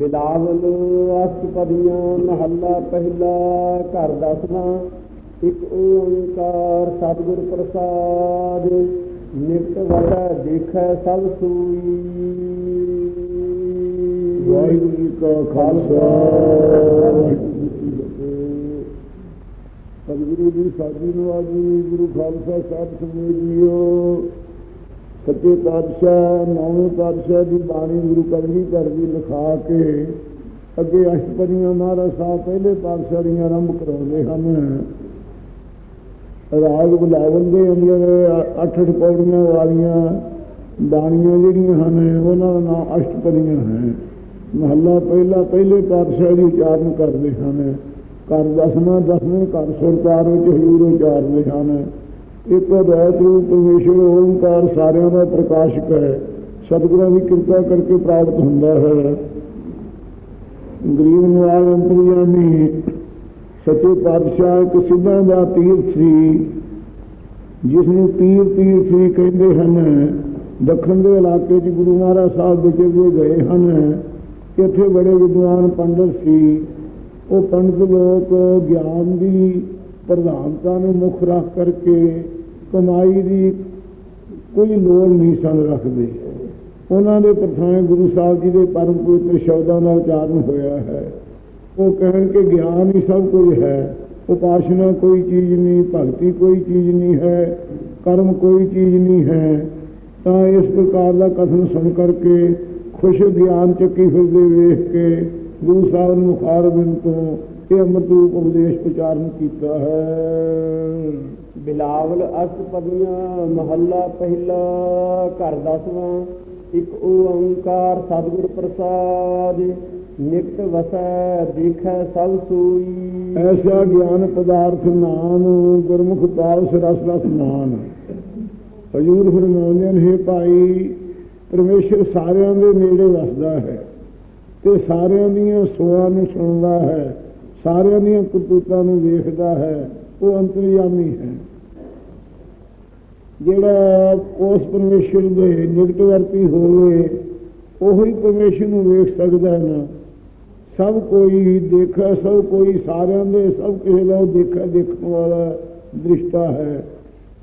ਬਿਲਾਵਲ ਅਸ਼ਟਪਦੀਆਂ ਮਹੱਲਾ ਪਹਿਲਾ ਘਰ ਦਸਵਾਂ ਇੱਕ ਓੰਕਾਰ ਸਤਿਗੁਰ ਪ੍ਰਸਾਦ ਨਿਕਟ ਵਟਾ ਦੇਖੈ ਸਭ ਸੂਈ। ਵਾਹਿਗੁਰੂ ਜੀ ਕਾ ਖਾਲਸਾ। ਸਤਿਗੁਰੂ ਜੀ ਸਾਡੀ ਨਵਾਜੀ ਗੁਰੂ ਖਾਲਸਾ ਸਾਹਿਬ ਸਮੇਤ ਜੀਓ ਸੱਚੇ ਪਾਤਸ਼ਾਹ, ਨੌਵੇਂ ਪਾਤਸ਼ਾਹ ਦੀ ਬਾਣੀ ਗੁਰੂ ਕਰਨੀ ਦੀ ਲਿਖਾ ਕੇ ਅੱਗੇ ਅਸ਼ਟਪਦੀਆਂ ਮਹਾਰਾਜ ਸਾਹਿਬ ਪਹਿਲੇ ਪਾਤਸ਼ਾਹ ਦੀਆਂ ਆਰੰਭ ਕਰਾਉਂਦੇ ਹਨ। ਰਾਗ ਬੁਲਾਵਲ ਦੇ ਅੰਦਰ ਅੱਠ ਅੱਠ ਪੌੜੀਆਂ ਵਾਲੀਆਂ ਬਾਣੀਆਂ ਜਿਹੜੀਆਂ ਹਨ, ਉਹਨਾਂ ਦਾ ਨਾਮ ਅਸ਼ਟਪਦੀਆਂ ਹੈ। ਮਹੱਲਾ ਪਹਿਲਾ, ਪਹਿਲੇ ਪਾਤਸ਼ਾਹ ਦੀ ਉਚਾਰਨ ਕਰਦੇ ਹਨ। ਘਰ ਦਸਵਾਂ, ਦਸਵੇਂ ਘਰ ਸੁਰਤਾਰ ਵਿੱਚ ਹਜ਼ੂਰ ਉਚਾਰਦੇ ਹਨ। ਇੱਕ ਅਦੈਤ ਰੂਪ ਪਰਮੇਸ਼ਰ ਓੰਕਾਰ ਸਾਰਿਆਂ ਦਾ ਪ੍ਰਕਾਸ਼ਕ ਹੈ ਸਤਿਗੁਰਾਂ ਦੀ ਕਿਰਪਾ ਕਰਕੇ ਪ੍ਰਾਪਤ ਹੁੰਦਾ ਹੈ। ਗਰੀਬ ਨਿਵਾਜ ਅੰਤਰਯਾਮੀ ਸੱਚੇ ਪਾਤਸ਼ਾਹ ਇੱਕ ਸਿੱਧਾਂ ਦਾ ਤੀਰਥ ਸੀ ਜਿਸ ਨੂੰ ਤੀਰ ਤੀਰਥ ਵੀ ਕਹਿੰਦੇ ਹਨ। ਦੱਖਣ ਦੇ ਇਲਾਕੇ 'ਚ ਗੁਰੂ ਮਹਾਰਾਜ ਸਾਹਿਬ ਵਿਚਰਦੇ ਗਏ ਹਨ। ਇੱਥੇ ਬੜੇ ਵਿਦਵਾਨ ਪੰਡਤ ਸੀ। ਉਹ ਪੰਡਤ ਲੋਕ ਗਿਆਨ ਦੀ ਪ੍ਰਧਾਨਤਾ ਨੂੰ ਮੁੱਖ ਰੱਖ ਕਰਕੇ ਕਮਾਈ ਦੀ ਕੋਈ ਲੋੜ ਨਹੀਂ ਸਨ ਰੱਖਦੇ। ਉਹਨਾਂ ਦੇ ਪ੍ਰਥਾਏ ਗੁਰੂ ਸਾਹਿਬ ਜੀ ਦੇ ਪਰਮ ਪਵਿੱਤਰ ਸ਼ਬਦਾਂ ਦਾ ਉਚਾਰਨ ਹੋਇਆ ਹੈ। ਉਹ ਕਹਿਣ ਕਿ ਗਿਆਨ ਹੀ ਸਭ ਕੁਝ ਹੈ। ਉਪਾਸ਼ਨਾ ਕੋਈ ਚੀਜ਼ ਨਹੀਂ, ਭਗਤੀ ਕੋਈ ਚੀਜ਼ ਨਹੀਂ ਹੈ, ਕਰਮ ਕੋਈ ਚੀਜ਼ ਨਹੀਂ ਹੈ। ਤਾਂ ਇਸ ਪ੍ਰਕਾਰ ਦਾ ਕਥਨ ਸੁਣ ਕਰਕੇ ਖੁਸ਼ ਗਿਆਨ ਚੱਕੀ ਫਿਰਦੇ ਵੇਖ ਕੇ ਗੁਰੂ ਸਾਹਿਬ ਨੂੰ ਮੁਖਾਰ ਬਿਨ ਤੋਂ ਇਹ ਅੰਮ੍ਰਿਤ ਰੂਪ ਉਪਦੇਸ਼ ਉਚਾਰਨ ਕੀਤਾ ਹੈ। ਬਿਲਾਵਲ ਅਸ਼ਟਪਦੀਆਂ ਮਹੱਲਾ ਪਹਿਲਾ ਘਰ ਦਸਵਾਂ ਇੱਕ ਓੰਕਾਰ ਸਤਿਗੁਰ ਪ੍ਰਸਾਦ ਨਿਕਟ ਵਸੈ ਦੇਖੈ ਸਭ ਸੂਈ। ਐਸਾ ਗਿਆਨ ਪਦਾਰਥ ਨਾਮ ਗੁਰਮੁਖ ਪਾਵਸ ਰਸ ਰਸ ਨਾਨ ਹਜੂਰ ਫਰਮਾਉਂਦੇ ਨੇ ਹੈ ਭਾਈ ਪਰਮੇਸ਼ਰ ਸਾਰਿਆਂ ਦੇ ਨੇੜੇ ਵਸਦਾ ਹੈ। ਤੇ ਸਾਰਿਆਂ ਦੀਆਂ ਸੋਆਂ ਨੂੰ ਸੁਣਦਾ ਹੈ, ਸਾਰਿਆਂ ਦੀਆਂ ਕਰਤੂਤਾਂ ਨੂੰ ਵੇਖਦਾ ਹੈ, ਉਹ ਅੰਤਰਯਾਮੀ ਹੈ। ਜਿਹੜਾ ਉਸ ਪਰਮੇਸ਼ਰ ਦੇ ਨਿਕਟਵਰਤੀ ਹੋਵੇ, ਉਹੀ ਪਰਮੇਸ਼ਰ ਨੂੰ ਵੇਖ ਸਕਦਾ ਹੈ ਨਾ। ਸਭ ਕੋਈ ਦੇਖਾ, ਸਭ ਕੋਈ ਸਾਰਿਆਂ ਦੇ, ਸਭ ਕਿਸੇ ਦਾ ਉਹ ਦੇਖਾ, ਦੇਖਣ ਵਾਲਾ ਦ੍ਰਿਸ਼ਟਾ ਹੈ।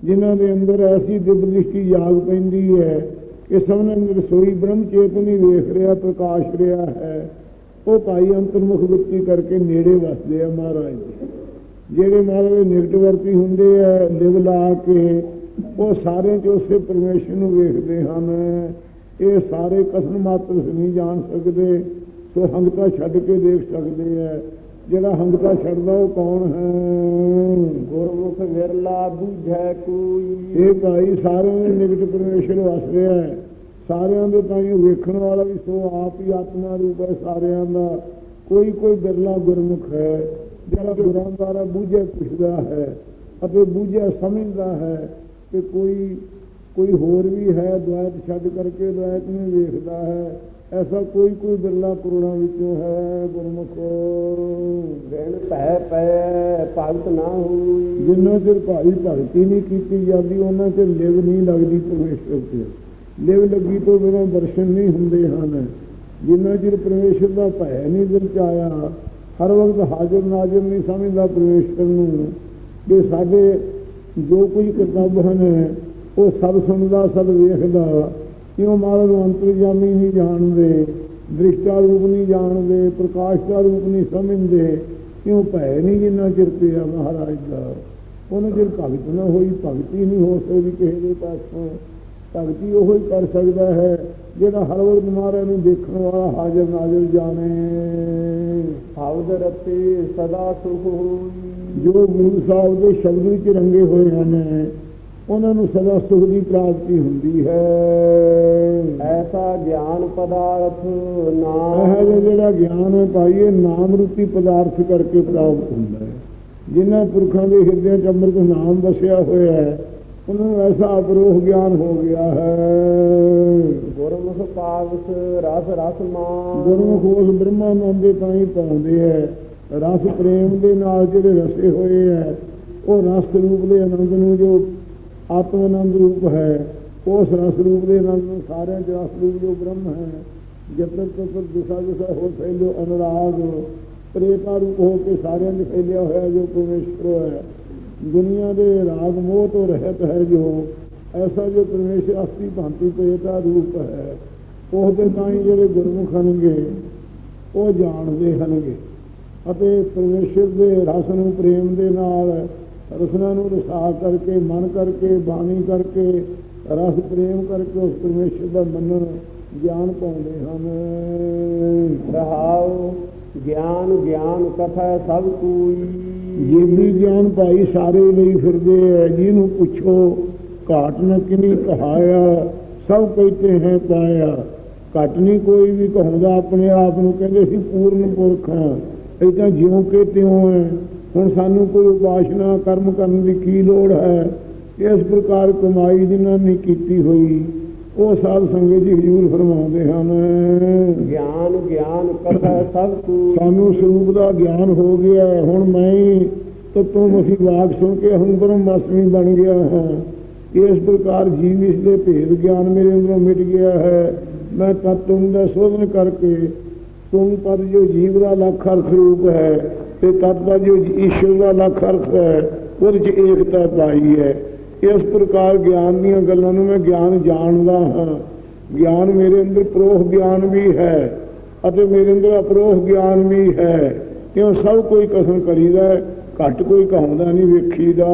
ਜਿਨ੍ਹਾਂ ਦੇ ਅੰਦਰ ਐਸੀ ਦਿਵ ਦ੍ਰਿਸ਼ਟੀ ਜਾਗ ਪੈਂਦੀ ਹੈ ਕਿ ਸਭ ਰਸੋਈ ਅੰਦਰ ਸੋਈ ਬ੍ਰਹਮ ਚੇਤਨੀ ਵੇਖ ਰਿਹਾ, ਪ੍ਰਕਾਸ਼ ਰਿਹਾ ਹੈ। ਉਹ ਭਾਈ ਅੰਤਰਮੁਖ ਵ੍ਰਿਤੀ ਕਰਕੇ ਨੇੜੇ ਵਸਦੇ ਆ ਮਹਾਰਾਜ। ਦੇ ਜਿਹੜੇ ਮਹਾਰਾਜ ਦੇ ਨਿਕਟਵਰਤੀ ਹੁੰਦੇ ਆ ਲਿਵ ਲਾ ਕੇ, ਉਹ ਸਾਰੇ ਚ ਉਸੇ ਪਰਮੇਸ਼ਰ ਨੂੰ ਵੇਖਦੇ ਹਨ। ਇਹ ਸਾਰੇ ਕਸਮ ਮਾਤਰ ਨਹੀਂ ਜਾਣ ਸਕਦੇ ਸੋ ਹੰਗਤਾ ਛੱਡ ਕੇ ਦੇਖ ਸਕਦੇ ਆ। ਜਿਹੜਾ ਹੰਗਤਾ ਛੱਡਦਾ ਉਹ ਕੌਣ ਹੈ? ਗੁਰਮੁਖ ਵਿਰਲਾ ਬੂਝੈ ਕੋਈ। ਇਹ ਭਾਈ ਸਾਰਿਆਂ ਦੇ ਨਿਕਟ ਪਰਮੇਸ਼ਰ ਵਸ ਰਿਹਾ ਹੈ ਸਾਰਿਆਂ ਦੇ ਤਾਂ ਇਹ ਵੇਖਣ ਵਾਲਾ ਵੀ ਸੋ ਆਪ ਹੀ ਆਤਮਾ ਰੂਪ ਹੈ ਸਾਰਿਆਂ ਦਾ। ਕੋਈ ਕੋਈ ਬਿਰਲਾ ਗੁਰਮੁਖ ਹੈ ਜਿਹੜਾ ਗੁਰਾਂ ਦੁਆਰਾ ਬੂਝੇ ਪੁੱਛਦਾ ਹੈ ਅਤੇ ਬੂਝੇ ਸਮਝਦਾ ਹੈ ਕਿ ਕੋਈ ਕੋਈ ਹੋਰ ਵੀ ਹੈ ਦੁਆਇਤ ਛੱਡ ਕਰਕੇ ਦੁਆਇਤ ਨੂੰ ਵੇਖਦਾ ਹੈ। ਐਸਾ ਕੋਈ ਕੋਈ ਬਿਰਲਾ ਕਰੋੜਾਂ ਵਿੱਚੋਂ ਹੈ ਗੁਰਮੁਖ। ਵਿਣ ਭੈ ਪੈ ਭਗਤ ਨਾ ਹੋਈ। ਜਿੰਨਾ ਚਿਰ ਭਾਈ ਭਗਤੀ ਨਹੀਂ ਕੀਤੀ ਜਾਂਦੀ ਉਹਨਾਂ ਚਿਰ ਲਿਵ ਨਹੀਂ ਲੱਗਦੀ ਪਰਮੇਸ਼ਰ ਤੇ। ਲਿਵ ਲੱਗੀ ਤੋਂ ਬਿਨਾਂ ਦਰਸ਼ਨ ਨਹੀਂ ਹੁੰਦੇ ਹਨ। ਜਿੰਨਾ ਚਿਰ ਪਰਮੇਸ਼ਰ ਦਾ ਭੈ ਨਹੀਂ ਦਿਲ ਚ ਆਇਆ ਹਰ ਵਕਤ ਹਾਜ਼ਰ ਨਾਜ਼ਰ ਨਹੀਂ ਸਮਝਦਾ ਪਰਮੇਸ਼ਰ ਨੂੰ ਕਿ ਸਾਡੇ ਜੋ ਕੁਝ ਕਰਤੱਵ ਹਨ ਉਹ ਸਭ ਸੁਣਦਾ ਸਭ ਵੇਖਦਾ। ਕਿਉਂ ਮਹਾਰਾਜ ਨੂੰ ਅੰਤਰਜਾਮੀ ਨਹੀਂ ਜਾਣਦੇ? ਦ੍ਰਿਸ਼ਟਾ ਰੂਪ ਨਹੀਂ ਜਾਣਦੇ ਪ੍ਰਕਾਸ਼ ਦਾ ਰੂਪ ਨਹੀਂ ਸਮਝਦੇ। ਕਿਉਂ ਭੈ ਨਹੀਂ ਜਿੰਨਾ ਚਿਰ ਪਿਆ ਮਹਾਰਾਜ ਦਾ? ਉਹਨਾਂ ਚਿਰ ਭਗਤ ਨਾ ਹੋਈ ਭਗਤੀ ਨਹੀਂ ਹੋ ਸਕਦੀ ਕਿਸੇ ਦੇ ਪਾਸੋਂ। ਭਗਤੀ ਉਹ ਹੀ ਕਰ ਸਕਦਾ ਹੈ ਜਿਹੜਾ ਹਰ ਵਕਤ ਮਹਾਰਾਜ ਨੂੰ ਦੇਖਣ ਵਾਲਾ ਹਾਜ਼ਰ ਨਾਜ਼ਰ ਜਾਣੇ। ਹਵਦ ਰਤੇ ਸਦਾ ਸੁਖ ਹੋਈ। ਜੋ ਗੁਰੂ ਸਾਹਿਬ ਦੇ ਸ਼ਬਦ ਵਿੱਚ ਰੰਗੇ ਹੋਏ ਹਨ ਉਹਨਾਂ ਨੂੰ ਸਦਾ ਸੁਖ ਦੀ ਪ੍ਰਾਪਤੀ ਹੁੰਦੀ ਹੈ। ਐਸਾ ਗਿਆਨ ਪਦਾਰਥ ਇਹ ਨਾਮ ਜਿਹਾ ਜਿਹੜਾ ਗਿਆਨ ਹੈ ਭਾਈ ਇਹ ਨਾਮ ਰੂਪੀ ਪਦਾਰਥ ਕਰਕੇ ਪ੍ਰਾਪਤ ਹੁੰਦਾ ਹੈ। ਜਿਨ੍ਹਾਂ ਪੁਰਖਾਂ ਦੇ ਹਿਰਦਿਆਂ 'ਚ ਅੰਮ੍ਰਿਤ ਨਾਮ ਵਸਿਆ ਹੋਇਆ ਹੈ ਉਹਨਾਂ ਨੂੰ ਐਸਾ ਅਪਰੋਹ ਗਿਆਨ ਹੋ ਗਿਆ ਹੈ। ਗੁਰਮੁਖ ਪਾਵਸ ਰਸ ਰਸ ਮਾਨ ਗੁਰਮੁਖ ਉਸ ਬ੍ਰਹਮਾਨੰਦ ਦੇ ਤਾਂ ਹੀ ਪਾਉਂਦੇ ਹੈ। ਰਸ ਪ੍ਰੇਮ ਦੇ ਨਾਲ ਜਿਹੜੇ ਰਸੇ ਹੋਏ ਹੈ ਉਹ ਰਸ ਰੂਪ ਦੇ ਆਨੰਦ ਨੂੰ ਜੋ ਆਤਮਨੰਦ ਰੂਪ ਹੈ। ਉਸ ਰਸ ਰੂਪ ਦੇ ਨਾਲ ਸਾਰਿਆਂ ਚ ਰਸ ਰੂਪ ਜੋ ਬ੍ਰਹਮ ਹੈ। ਜਤਰ ਤਤਰ ਦੂਸਰਾ ਦਿਸ਼ਾ ਹੋ ਫੈਲਿਓ ਅਨੁਰਾਗ। ਪ੍ਰੇਤਾ ਰੂਪ ਹੋ ਕੇ ਸਾਰਿਆਂ ਦੇ ਫੈਲਿਆ ਹੋਇਆ ਜੋ ਪਰਮੇਸ਼ਰ ਹੈ। ਦੁਨੀਆ ਦੇ ਰਾਗ ਮੋਹ ਤੋਂ ਰਹਿਤ ਹੈ ਜੋ। ਐਸਾ ਜੋ ਪਰਮੇਸ਼ਰ ਅਸਲੀ ਭਾਂਤੀ ਪ੍ਰੇਤਾ ਰੂਪ ਹੈ। ਉਹਦੇ ਤਾਂ ਹੀ ਜਿਹੜੇ ਗੁਰਮੁਖ ਹਨਗੇ ਉਹ ਜਾਣਦੇ ਹਨਗੇ ਅਤੇ ਪਰਮੇਸ਼ਰ ਦੇ ਰਸ ਨੂੰ ਪ੍ਰੇਮ ਦੇ ਨਾਲ ਰਸਨਾ ਨੂੰ ਰਸਾ ਕਰਕੇ ਮਨ ਕਰਕੇ ਬਾਣੀ ਕਰਕੇ ਰਸ ਪ੍ਰੇਮ ਕਰਕੇ ਉਸ ਪਰਮੇਸ਼ਰ ਦਾ ਮੰਨਣ ਗਿਆਨ ਪਾਉਂਦੇ ਹਨ। ਰਹਾਉ ਗਿਆਨ ਗਿਆਨ ਕਥਾ ਸਭ ਕੋਈ। ਜੇ ਵੀ ਗਿਆਨ ਭਾਈ ਸਾਰੇ ਲਈ ਫਿਰਦੇ ਹੈ ਜਿਹਨੂੰ ਪੁੱਛੋ ਘਾਟ ਨ ਕਿਨੀ ਕਹਾਇਆ ਸਭ ਕਹਿਤੇ ਹੈ ਪਾਇਆ। ਘਟ ਨਹੀਂ ਕੋਈ ਵੀ ਕਹਾਉਂਦਾ ਆਪਣੇ ਆਪ ਨੂੰ ਕਹਿੰਦੇ ਸੀ ਪੂਰਨ ਪੁਰਖ ਹਾਂ ਇਹ ਤਾਂ ਜਿਉਂ ਕੇ ਤਿਉਂ ਹੈ ਹੁਣ ਸਾਨੂੰ ਕੋਈ ਉਪਾਸ਼ਨਾ ਕਰਮ ਕਰਨ ਦੀ ਕੀ ਲੋੜ ਹੈ? ਇਸ ਪ੍ਰਕਾਰ ਕਮਾਈ ਜਿਨ੍ਹਾਂ ਨੇ ਕੀਤੀ ਹੋਈ। ਉਹ ਸਾਧ ਸੰਗਤ ਜੀ ਹਜ਼ੂਰ ਫਰਮਾਉਂਦੇ ਹਨ। ਗਿਆਨ ਗਿਆਨ ਕਥਾ ਸਭ ਕੋਈ ਸਾਨੂੰ ਸਰੂਪ ਦਾ ਗਿਆਨ ਹੋ ਗਿਆ। ਹੁਣ ਮੈਂ ਤਤੋਂ ਮਸੀ ਵਾਕ ਸੁਣ ਕੇ ਹਮ ਬ੍ਰਹਮਾਸਮੀ ਬਣ ਗਿਆ ਹਾਂ। ਇਸ ਪ੍ਰਕਾਰ ਜੀਵ ਇਸ ਦੇ ਭੇਦ ਗਿਆਨ ਮੇਰੇ ਅੰਦਰੋਂ ਮਿਟ ਗਿਆ ਹੈ। ਮੈਂ ਤਤੋਂ ਦਾ ਸੋਧਨ ਕਰਕੇ ਤੁਮ ਪਦ ਜੋ ਜੀਵ ਦਾ ਲੱਖ ਅਰਥ ਰੂਪ ਹੈ ਤੇ ਤਤ ਦਾ ਜੋ ਈਸ਼ਵਰ ਦਾ ਲੱਖ ਅਰਥ ਹੈ ਉਹਦੇ ਚ ਏਕਤਾ ਪਾਈ ਹੈ। ਇਸ ਪ੍ਰਕਾਰ ਗਿਆਨ ਦੀਆਂ ਗੱਲਾਂ ਨੂੰ ਮੈਂ ਗਿਆਨ ਜਾਣਦਾ ਹਾਂ। ਗਿਆਨ ਮੇਰੇ ਅੰਦਰ ਪ੍ਰੋਹ ਗਿਆਨ ਵੀ ਹੈ ਅਤੇ ਮੇਰੇ ਅੰਦਰ ਅਪਰੋਹ ਗਿਆਨ ਵੀ ਹੈ। ਕਿਉਂ ਸਭ ਕੋਈ ਕਸਮ ਕਰੀਦਾ ਘੱਟ ਕੋਈ ਕਹਾਉਂਦਾ ਨਹੀਂ ਵੇਖੀਦਾ।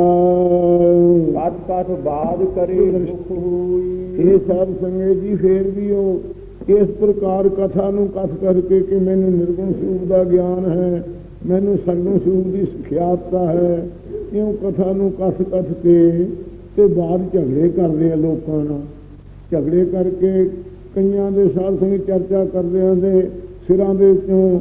ਕਥ ਕਥ ਬਾਦ ਕਰੇ ਦੁਖ ਹੋਈ। ਇਹ ਸਾਧ ਸੰਗਤ ਜੀ ਫੇਰ ਵੀ ਉਹ ਇਸ ਪ੍ਰਕਾਰ ਕਥਾ ਨੂੰ ਕਥ ਕਰਕੇ ਕਿ ਮੈਨੂੰ ਨਿਰਗੁਣ ਸਰੂਪ ਦਾ ਗਿਆਨ ਹੈ। ਮੈਨੂੰ ਸਰਗੁਣ ਸਰੂਪ ਦੀ ਸਿਖਿਆਤਤਾ ਹੈ। ਇਉਂ ਕਥਾ ਨੂੰ ਕਥ ਕਥ ਕੇ ਤੇ ਬਾਅਦ ਝਗੜੇ ਕਰਦੇ ਆ ਲੋਕਾਂ ਨਾਲ। ਝਗੜੇ ਕਰਕੇ ਕਈਆਂ ਦੇ ਸਾਧ ਸੰਗਤ ਚਰਚਾ ਕਰਦਿਆਂ ਦੇ ਸਿਰਾਂ ਦੇ ਵਿੱਚੋਂ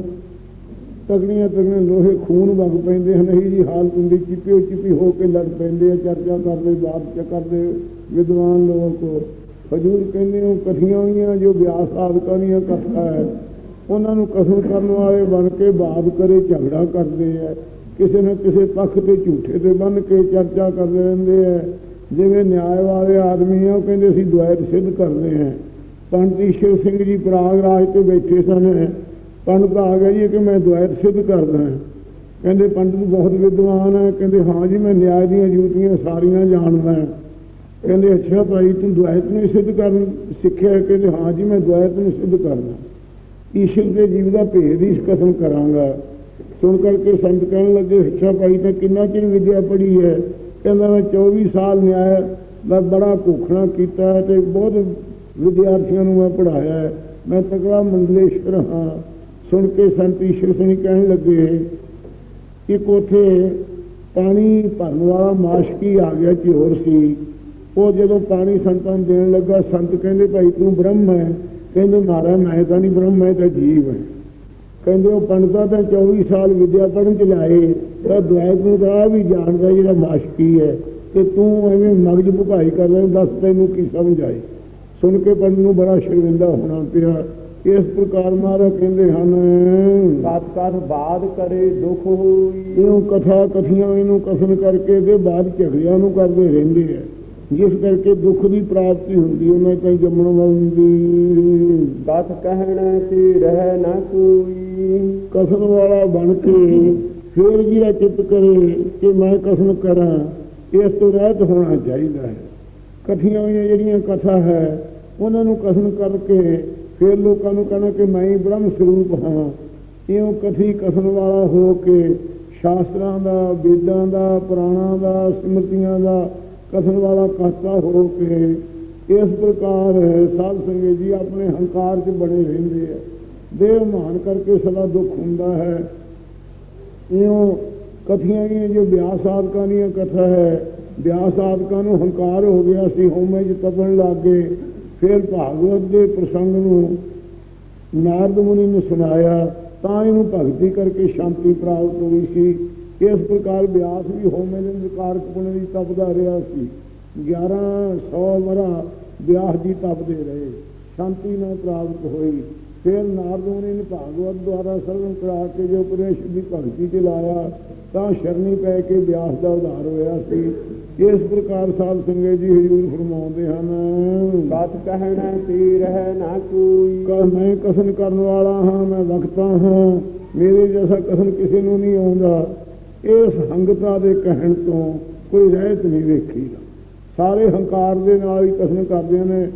ਤਗੜੀਆਂ ਤਗੜੀਆਂ ਲੋਹੇ ਖੂਨ ਵਗ ਪੈਂਦੇ ਹਨ। ਇਹ ਜੀ ਹਾਲਤ ਹੁੰਦੀ ਚਿਪਿਓ ਚਿੱਪੀ ਹੋ ਕੇ ਲੜ ਪੈਂਦੇ ਆ, ਚਰਚਾ ਕਰਦੇ, ਬਾਤ ਚ ਕਰਦੇ ਵਿਦਵਾਨ ਲੋਕ। ਹਜੂਰ ਕਹਿੰਦੇ ਉਹ ਕਥੀਆਂ ਹੋਈਆਂ, ਜੋ ਵਿਆਸ ਸਾਧਕਾਂ ਦੀਆਂ ਕਥਾ ਹੈ। ਉਹਨਾਂ ਨੂੰ ਕਸਮ ਕਰਨ ਵਾਲੇ ਬਣ ਕੇ ਬਾਦ ਕਰੇ ਝਗੜਾ ਕਰਦੇ ਆ, ਕਿਸੇ ਨਾ ਕਿਸੇ ਪੱਖ ਤੇ ਝੂਠੇ ਤੇ ਬੰਨ ਕੇ ਚਰਚਾ ਕਰਦੇ ਰਹਿੰਦੇ ਆ। ਜਿਵੇਂ ਨਿਆਂ ਵਾਲੇ ਆਦਮੀ ਆ, ਉਹ ਕਹਿੰਦੇ ਅਸੀਂ ਦੁਆਇਤ ਸਿੱਧ ਕਰਦੇ ਹਾਂ ਪੰਡਤ ਈਸ਼ਰ ਸਿੰਘ ਜੀ ਪ੍ਰਾਗ ਰਾਜ ਤੇ ਬੈਠੇ ਸਨ। ਪੰਡਤ ਆ ਗਿਆ ਜੀ ਕਿ ਮੈਂ ਦੁਆਇਤ ਸਿੱਧ ਕਰਦਾ ਕਹਿੰਦੇ ਪੰਡਤ ਬਹੁਤ ਵਿਦਵਾਨ ਹੈ ਕਹਿੰਦੇ ਹਾਂ ਜੀ, ਮੈਂ ਨਿਆਂ ਦੀਆਂ ਜੂਤੀਆਂ ਸਾਰੀਆਂ ਜਾਣਦਾ ਕਹਿੰਦੇ ਅੱਛਾ ਭਾਈ, ਤੂੰ ਦੁਆਇਤ ਨੂੰ ਸਿੱਧ ਕਰਨ ਸਿੱਖਿਆ ਕਹਿੰਦੇ ਹਾਂ ਜੀ, ਮੈਂ ਦੁਆਇਤ ਨੂੰ ਸਿੱਧ ਕਰਦਾ। ਈਸ਼ਵਰ ਦੇ ਜੀਵ ਦਾ ਭੇਦ ਹੀ ਇਸ ਕਰਾਂਗਾ। ਸੁਣ ਕਰਕੇ ਸੰਤ ਕਹਿਣ ਲੱਗੇ, ਅੱਛਾ ਭਾਈ, ਤਾਂ ਕਿੰਨਾ ਚਿਰ ਵਿਦਿਆ ਪੜ੍ਹੀ ਹੈ? ਕਹਿੰਦਾ, ਮੈਂ 24 ਸਾਲ ਨਿਆਇਆ, ਮੈਂ ਬੜਾ ਘੋਖਣਾ ਕੀਤਾ ਹੈ ਤੇ ਬਹੁਤ ਵਿਦਿਆਰਥੀਆਂ ਨੂੰ ਮੈਂ ਪੜ੍ਹਾਇਆ। ਮੈਂ ਤਕੜਾ ਮੰਡਲੇਸ਼ਵਰ ਹਾਂ। ਸੁਣ ਕੇ ਸੰਤ ਈਸ਼ਵਰ ਸਿੰਘ ਕਹਿਣ ਲੱਗੇ, ਇੱਕ ਉਥੇ ਪਾਣੀ ਭਰਨ ਵਾਲਾ ਮਾਸ਼ਕੀ ਆ ਗਿਆ ਚੋਰ ਸੀ। ਉਹ ਜਦੋਂ ਪਾਣੀ ਸੰਤਾਂ ਨੂੰ ਦੇਣ ਲੱਗਾ, ਸੰਤ ਕਹਿੰਦੇ, ਭਾਈ, ਤੂੰ ਬ੍ਰਹਮ ਹੈ। ਕਹਿੰਦੇ ਮਹਾਰਾਜ ਮੈਂ ਤਾਂ ਨਹੀਂ ਬ੍ਰਹਮ ਮੈਂ ਤਾਂ ਜੀਵ ਹੈ। ਕਹਿੰਦੇ ਉਹ ਪੰਡਤਾਂ ਤਾਂ 24 ਸਾਲ ਵਿਦਿਆ ਪੜ੍ਹਨ ਚ ਲਾਏ। ਤਾਂ ਦੁਆਇਤ ਨੂੰ ਤਾਂ ਵੀ ਜਾਣਦਾ ਜਿਹੜਾ ਮਾਸ਼ਕੀ ਹੈ। ਤੇ ਤੂੰ ਐਵੇਂ ਮਗਜ ਭੁਕਾਈ ਕਰ ਰਿਹਾ ਦੱਸ ਤੈਨੂੰ ਕੀ ਸਮਝ ਆਈ? ਸੁਣ ਕੇ ਪੰਡਤ ਨੂੰ ਬੜਾ ਸ਼ਰਮਿੰਦਾ ਹੋਣਾ ਪਿਆ। ਇਸ ਪ੍ਰਕਾਰ ਮਹਾਰਾਜ ਕਹਿੰਦੇ ਹਨ ਕਥ ਕਥ ਬਾਦ ਕਰੇ ਦੁਖ ਹੋਈ। ਇਹੋ ਕਥਾ ਕਥੀਆਂ ਇਹਨੂੰ ਕਸਮ ਕਰਕੇ ਤੇ ਬਾਅਦ ਝਗੜਿਆਂ ਨੂੰ ਕਰਦੇ ਰਹਿੰਦੇ ਆ। ਜਿਸ ਕਰਕੇ ਦੁੱਖ ਦੀ ਪ੍ਰਾਪਤੀ ਹੁੰਦੀ ਉਹਨਾਂ ਕਈ ਜੰਮਣ ਵਾਲੀ ਕਥ ਕਹਿਣ ਤੇ ਰਹਿ ਨਾ ਕੋਈ। ਕਸਮ ਵਾਲਾ ਬਣ ਕੇ ਫੇਰ ਜਿਹੜਾ ਚਿੱਤ ਕਰੇ ਕਿ ਮੈਂ ਕਸਮ ਕਰਾਂ ਇਸ ਤੋਂ ਰਹਿਤ ਹੋਣਾ ਚਾਹੀਦਾ ਹੈ। ਕਥੀਆਂ ਹੋਈਆਂ ਜਿਹੜੀਆਂ ਕਥਾ ਹੈ ਉਹਨਾਂ ਨੂੰ ਕਸਮ ਕਰਕੇ ਫੇਰ ਲੋਕਾਂ ਨੂੰ ਕਹਿਣਾ ਕਿ ਮੈਂ ਹੀ ਬ੍ਰਹਮ ਸਰੂਪ ਹਾਂ। ਇਉਂ ਕਥੀ ਕਸਮ ਵਾਲਾ ਹੋ ਕੇ ਸ਼ਾਸਤਰਾਂ ਦਾ ਵੇਦਾਂ ਦਾ ਪੁਰਾਣਾਂ ਦਾ ਸਮਰਤੀਆਂ ਦਾ ਕਥਨ ਵਾਲਾ ਕਾਤਾ ਹੋ ਕੇ ਇਸ ਪ੍ਰਕਾਰ ਸਾਧ ਸੰਗਤ ਜੀ ਆਪਣੇ ਹੰਕਾਰ 'ਚ ਬਣੇ ਰਹਿੰਦੇ ਆ। ਦੇਹ ਮਾਨ ਕਰਕੇ ਸਦਾ ਦੁੱਖ ਹੁੰਦਾ ਹੈ। ਇਉਂ ਕਥੀਆਂ ਦੀਆਂ ਜੋ ਵਿਆਸ ਸਾਧਕਾਂ ਦੀਆਂ ਕਥਾ ਹੈ ਵਿਆਸ ਸਾਧਕਾਂ ਨੂੰ ਹੰਕਾਰ ਹੋ ਗਿਆ ਸੀ ਹੋਮੇ 'ਚ ਤਪਣ ਲੱਗ ਗਏ। ਫਿਰ ਭਾਗਵਤ ਦੇ ਪ੍ਰਸੰਗ ਨੂੰ ਨਾਰਦ ਮੁਨੀ ਨੇ ਸੁਣਾਇਆ, ਤਾਂ ਇਹਨੂੰ ਭਗਤੀ ਕਰਕੇ ਸ਼ਾਂਤੀ ਪ੍ਰਾਪਤ ਹੋਈ ਸੀ। ਇਸ ਪ੍ਰਕਾਰ ਵਿਆਸ ਵੀ ਹਉਮੈ ਦੇ ਵਿਕਾਰਕ ਪੁਣੇ ਦੀ ਤਪਦਾ ਰਿਹਾ ਸੀ। 1100 ਵਰਾ ਵਿਆਸ ਜੀ ਤਪਦੇ ਰਹੇ। ਸ਼ਾਂਤੀ ਨਾਲ ਪ੍ਰਾਪਤ ਹੋਈ। ਫਿਰ ਨਾਰਦ ਮੁਨੀ ਨੇ ਭਾਗਵਤ ਦੁਆਰਾ ਸਰਵਨ ਕਰਾ ਕੇ ਜੋ ਉਪਦੇਸ਼ ਦੀ ਭਗਤੀ ਚ ਲਾਇਆ ਤਾਂ ਸ਼ਰਨੀ ਪੈ ਕੇ ਵਿਆਸ ਦਾ ਉਧਾਰ ਹੋਇਆ ਸੀ। ਇਸ ਪ੍ਰਕਾਰ ਸਾਧ ਸੰਗਤ ਜੀ ਹਜੂਰ ਫਰਮਾਉਂਦੇ ਹਨ ਕਥ ਕਹਿਣਾ ਤੀਰ ਹੈ ਨਾ ਕੋਈ। ਕਹ ਮੈਂ ਕਸਨ ਕਰਨ ਵਾਲਾ ਹਾਂ ਮੈਂ ਵਕਤਾ ਹਾਂ। ਮੇਰੇ ਜੈਸਾ ਕਸਨ ਕਿਸੇ ਨੂੰ ਨਹੀਂ ਆਉਂਦਾ। ਇਸ ਹੰਗਤਾ ਦੇ ਕਹਿਣ ਤੋਂ ਕੋਈ ਰਹਿਤ ਨਹੀਂ ਵੇਖੀਦਾ। ਸਾਰੇ ਹੰਕਾਰ ਦੇ ਨਾਲ ਹੀ ਕਸਨ ਕਰਦੇ ਨੇ।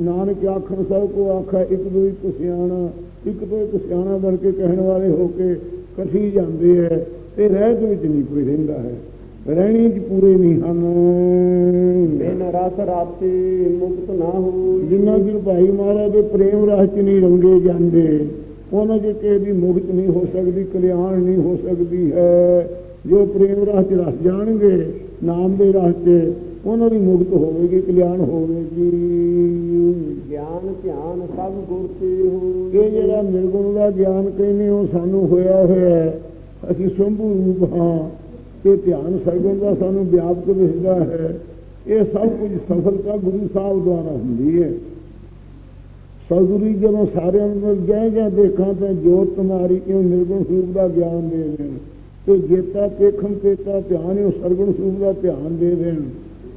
ਨਾਨਕ ਆਖਣ ਸਭ ਕੋ ਆਖਾ ਇੱਕ ਦੋ ਇੱਕ ਸਿਆਣਾ ਇੱਕ ਤੋਂ ਇੱਕ ਸਿਆਣਾ ਬਣ ਕੇ ਕਹਿਣ ਵਾਲੇ ਹੋ ਕੇ ਕਥੀ ਜਾਂਦੇ ਐ। ਤੇ ਰਹਿਤ ਵਿੱਚ ਨਹੀਂ ਕੋਈ ਰਹਿੰਦਾ ਹੈ। ਰਹਿਣੀ ਚ ਪੂਰੇ ਨਹੀਂ ਹਨ। ਬਿਨ ਰਸ ਰਾਤੀ ਮੁਕਤ ਨਾ ਹੋਈ। ਜਿੰਨਾ ਚਿਰ ਭਾਈ ਮਹਾਰਾਜ ਦੇ ਪ੍ਰੇਮ ਰਸ ਚ ਨਹੀਂ ਰੰਗੇ ਜਾਂਦੇ ਉਹਨਾਂ ਦੇ ਕਿਸੇ ਦੀ ਮੁਕਤ ਨਹੀਂ ਹੋ ਸਕਦੀ ਕਲਿਆਣ ਨਹੀਂ ਹੋ ਸਕਦੀ ਹੈ। ਜੋ ਪ੍ਰੇਮ ਰਸ ਚ ਰਸ ਜਾਣਗੇ ਨਾਮ ਦੇ ਰਸ ਚ ਉਹਨਾਂ ਦੀ ਮੁਕਤ ਹੋਵੇਗੀ ਕਲਿਆਣ ਹੋਵੇਗੀ। ਗਿਆਨ ਧਿਆਨ ਸਭ ਗੁਰ ਤੇ ਇਹ ਹੋਈ ਜਿਹੜਾ ਨਿਰਗੁਣ ਦਾ ਗਿਆਨ ਕਹਿੰਦੇ ਉਹ ਸਾਨੂੰ ਹੋਇਆ ਹੋਇਆ ਹੈ ਅਸੀਂ ਸੰਭੂ ਰੂਪ ਹਾਂ। ਤੇ ਧਿਆਨ ਸਰਗੁਣ ਦਾ ਸਾਨੂੰ ਵਿਆਪਕ ਦਿਸਦਾ ਹੈ। ਇਹ ਸਭ ਕੁਝ ਸਫਲਤਾ ਗੁਰੂ ਸਾਹਿਬ ਦੁਆਰਾ ਹੁੰਦੀ ਹੈ। ਸਤਿਗੁਰੂ ਜੀ ਜਦੋਂ ਸਾਰਿਆਂ ਨੂੰ ਗਏ ਜਾਂ ਦੇਖਾਂ ਤਾਂ ਜੋਤ ਤੁਮਾਰੀ ਕਿਉਂ ਨਿਰਗੁਣ ਸਰੂਪ ਦਾ ਗਿਆਨ ਦੇ ਦੇਣ। ਤੇ ਜੇਤਾ ਦੇਖਣ ਤੇਤਾ ਧਿਆਨ ਉਹ ਸਰਗੁਣ ਸਰੂਪ ਦਾ ਧਿਆਨ ਦੇ ਦੇਣ।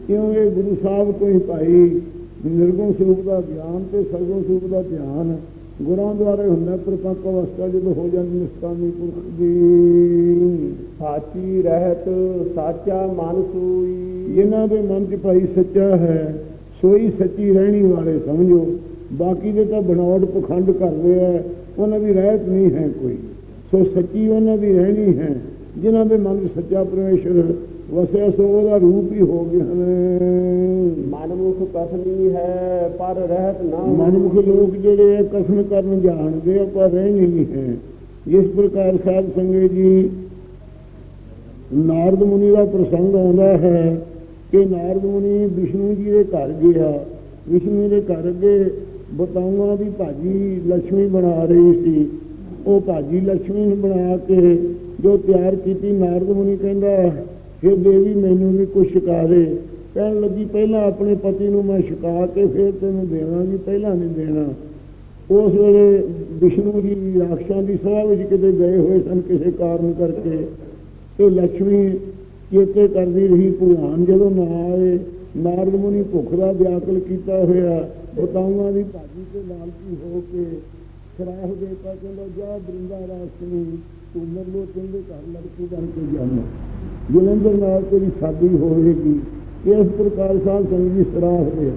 ਕਿਉਂ ਇਹ ਗੁਰੂ ਸਾਹਿਬ ਤੋਂ ਹੀ ਭਾਈ ਨਿਰਗੁਣ ਸਰੂਪ ਦਾ ਗਿਆਨ ਤੇ ਸਰਗੁਣ ਸਰੂਪ ਦਾ ਧਿਆਨ। ਗੁਰਾਂ ਦੁਆਰਾ ਹੁੰਦਾ ਪ੍ਰਪੱਕ ਅਵਸਥਾ ਜਦੋਂ ਹੋ ਜਾਂਦੀ ਨਿਸਤਾਨੀ ਪੁਰਖ ਦੀ। ਸਾਚੀ ਰਹਿਤ ਸਾਚਾ ਮਨ ਸੂਈ। ਜਿਨ੍ਹਾਂ ਦੇ ਮਨ 'ਚ ਭਾਈ ਸੱਚਾ ਹੈ ਸੋਈ ਸੱਚੀ ਰਹਿਣੀ ਵਾਲੇ ਸਮਝੋ। ਬਾਕੀ ਦੇ ਤਾਂ ਬਣਾਵਟ ਪਖੰਡ ਕਰਦੇ ਆ ਉਹਨਾਂ ਦੀ ਰਹਿਤ ਨਹੀਂ ਹੈ ਕੋਈ। ਸੋ ਸੱਚੀ ਉਹਨਾਂ ਦੀ ਰਹਿਣੀ ਹੈ ਜਿਨ੍ਹਾਂ ਦੇ ਮਨ 'ਚ ਸੱਚਾ ਪਰਮੇਸ਼ਰ ਵਸਿਆ ਸੋ ਉਹਦਾ ਰੂਪ ਹੀ ਹੋ ਗਿਆ ਹਨ ਮਨਮੁਖ ਕਥਨੀ ਹੈ ਪਰ ਰਹਿਤ ਨਾ। ਮਨਮੁਖ ਲੋਕ ਜਿਹੜੇ ਕਸਮ ਕਰਨ ਜਾਣਦੇ ਆ ਪਰ ਰਹਿਣੀ ਨਹੀਂ ਹੈ। ਜਿਸ ਪ੍ਰਕਾਰ ਸਾਧ ਸੰਗਤ ਜੀ ਨਾਰਦ ਮੁਨੀ ਦਾ ਪ੍ਰਸੰਗ ਆਉਂਦਾ ਹੈ ਕਿ ਨਾਰਦ ਮੁਨੀ ਵਿਸ਼ਨੂੰ ਜੀ ਦੇ ਘਰ ਗਿਆ। ਵਿਸ਼ਨੂੰ ਦੇ ਘਰ ਅੱਗੇ ਬਤਾਉਂਗਾ ਵੀ ਭਾਜੀ ਲక్ష్ਮੀ ਬਣਾ ਰਹੀ ਸੀ। ਉਹ ਭਾਜੀ ਲక్ష్ਮੀ ਨੂੰ ਬਣਾ ਕੇ ਜੋ ਤਿਆਰ ਕੀਤੀ ਨਾਰਦ ਮੁਨੀ ਕਹਿੰਦਾ, ਹੇ ਦੇਵੀ, ਮੈਨੂੰ ਵੀ ਕੁਝ ਸ਼ਿਕਾ ਦੇ। ਕਹਿਣ ਲੱਗੀ, ਪਹਿਲਾਂ ਆਪਣੇ ਪਤੀ ਨੂੰ ਮੈਂ ਸ਼ਿਕਾ ਕੇ ਫਿਰ ਤੈਨੂੰ ਦੇਵਾਂਗੀ ਪਹਿਲਾਂ ਨਹੀਂ ਦੇਣਾ। ਉਸ ਵੇਲੇ ਵਿਸ਼ਨੂੰ ਜੀ ਰਾਖਸ਼ਾਂ ਦੀ ਸਭਾ ਵਿੱਚ ਕਿਤੇ ਗਏ ਹੋਏ ਸਨ ਕਿਸੇ ਕਾਰਨ ਕਰਕੇ। ਤੇ ਲక్ష్ਮੀ ਕਿਤੇ ਕਰਦੀ ਰਹੀ, ਭਗਵਾਨ ਜਦੋਂ ਨਾ ਆਏ, ਨਾਰਦ ਮੁਨੀ ਭੁੱਖ ਦਾ ਵਿਆਕਲ ਕੀਤਾ ਹੋਇਆ ਬਤਾਊਆਂ ਦੀ ਭਾਜੀ ਤੇ ਲਾਲਚੀ ਹੋ ਕੇ ਸਰਾਹ ਦੇਤਾ ਕਹਿੰਦਾ, ਜਾ ਬ੍ਰਿੰਦਾ ਰਾਸਨੀ, ਤੂੰ ਮਰਲੋ ਚੰਦੇ ਘਰ ਲੜਕੀ ਬਣ ਕੇ ਜਾਣਾ ਜਲੰਧਰ ਨਾਲ ਤੇਰੀ ਸ਼ਾਦੀ ਹੋਵੇਗੀ। ਇਸ ਪ੍ਰਕਾਰ ਸਾਧ ਸੰਗਤ ਜੀ ਸਰਾਹ ਦੇ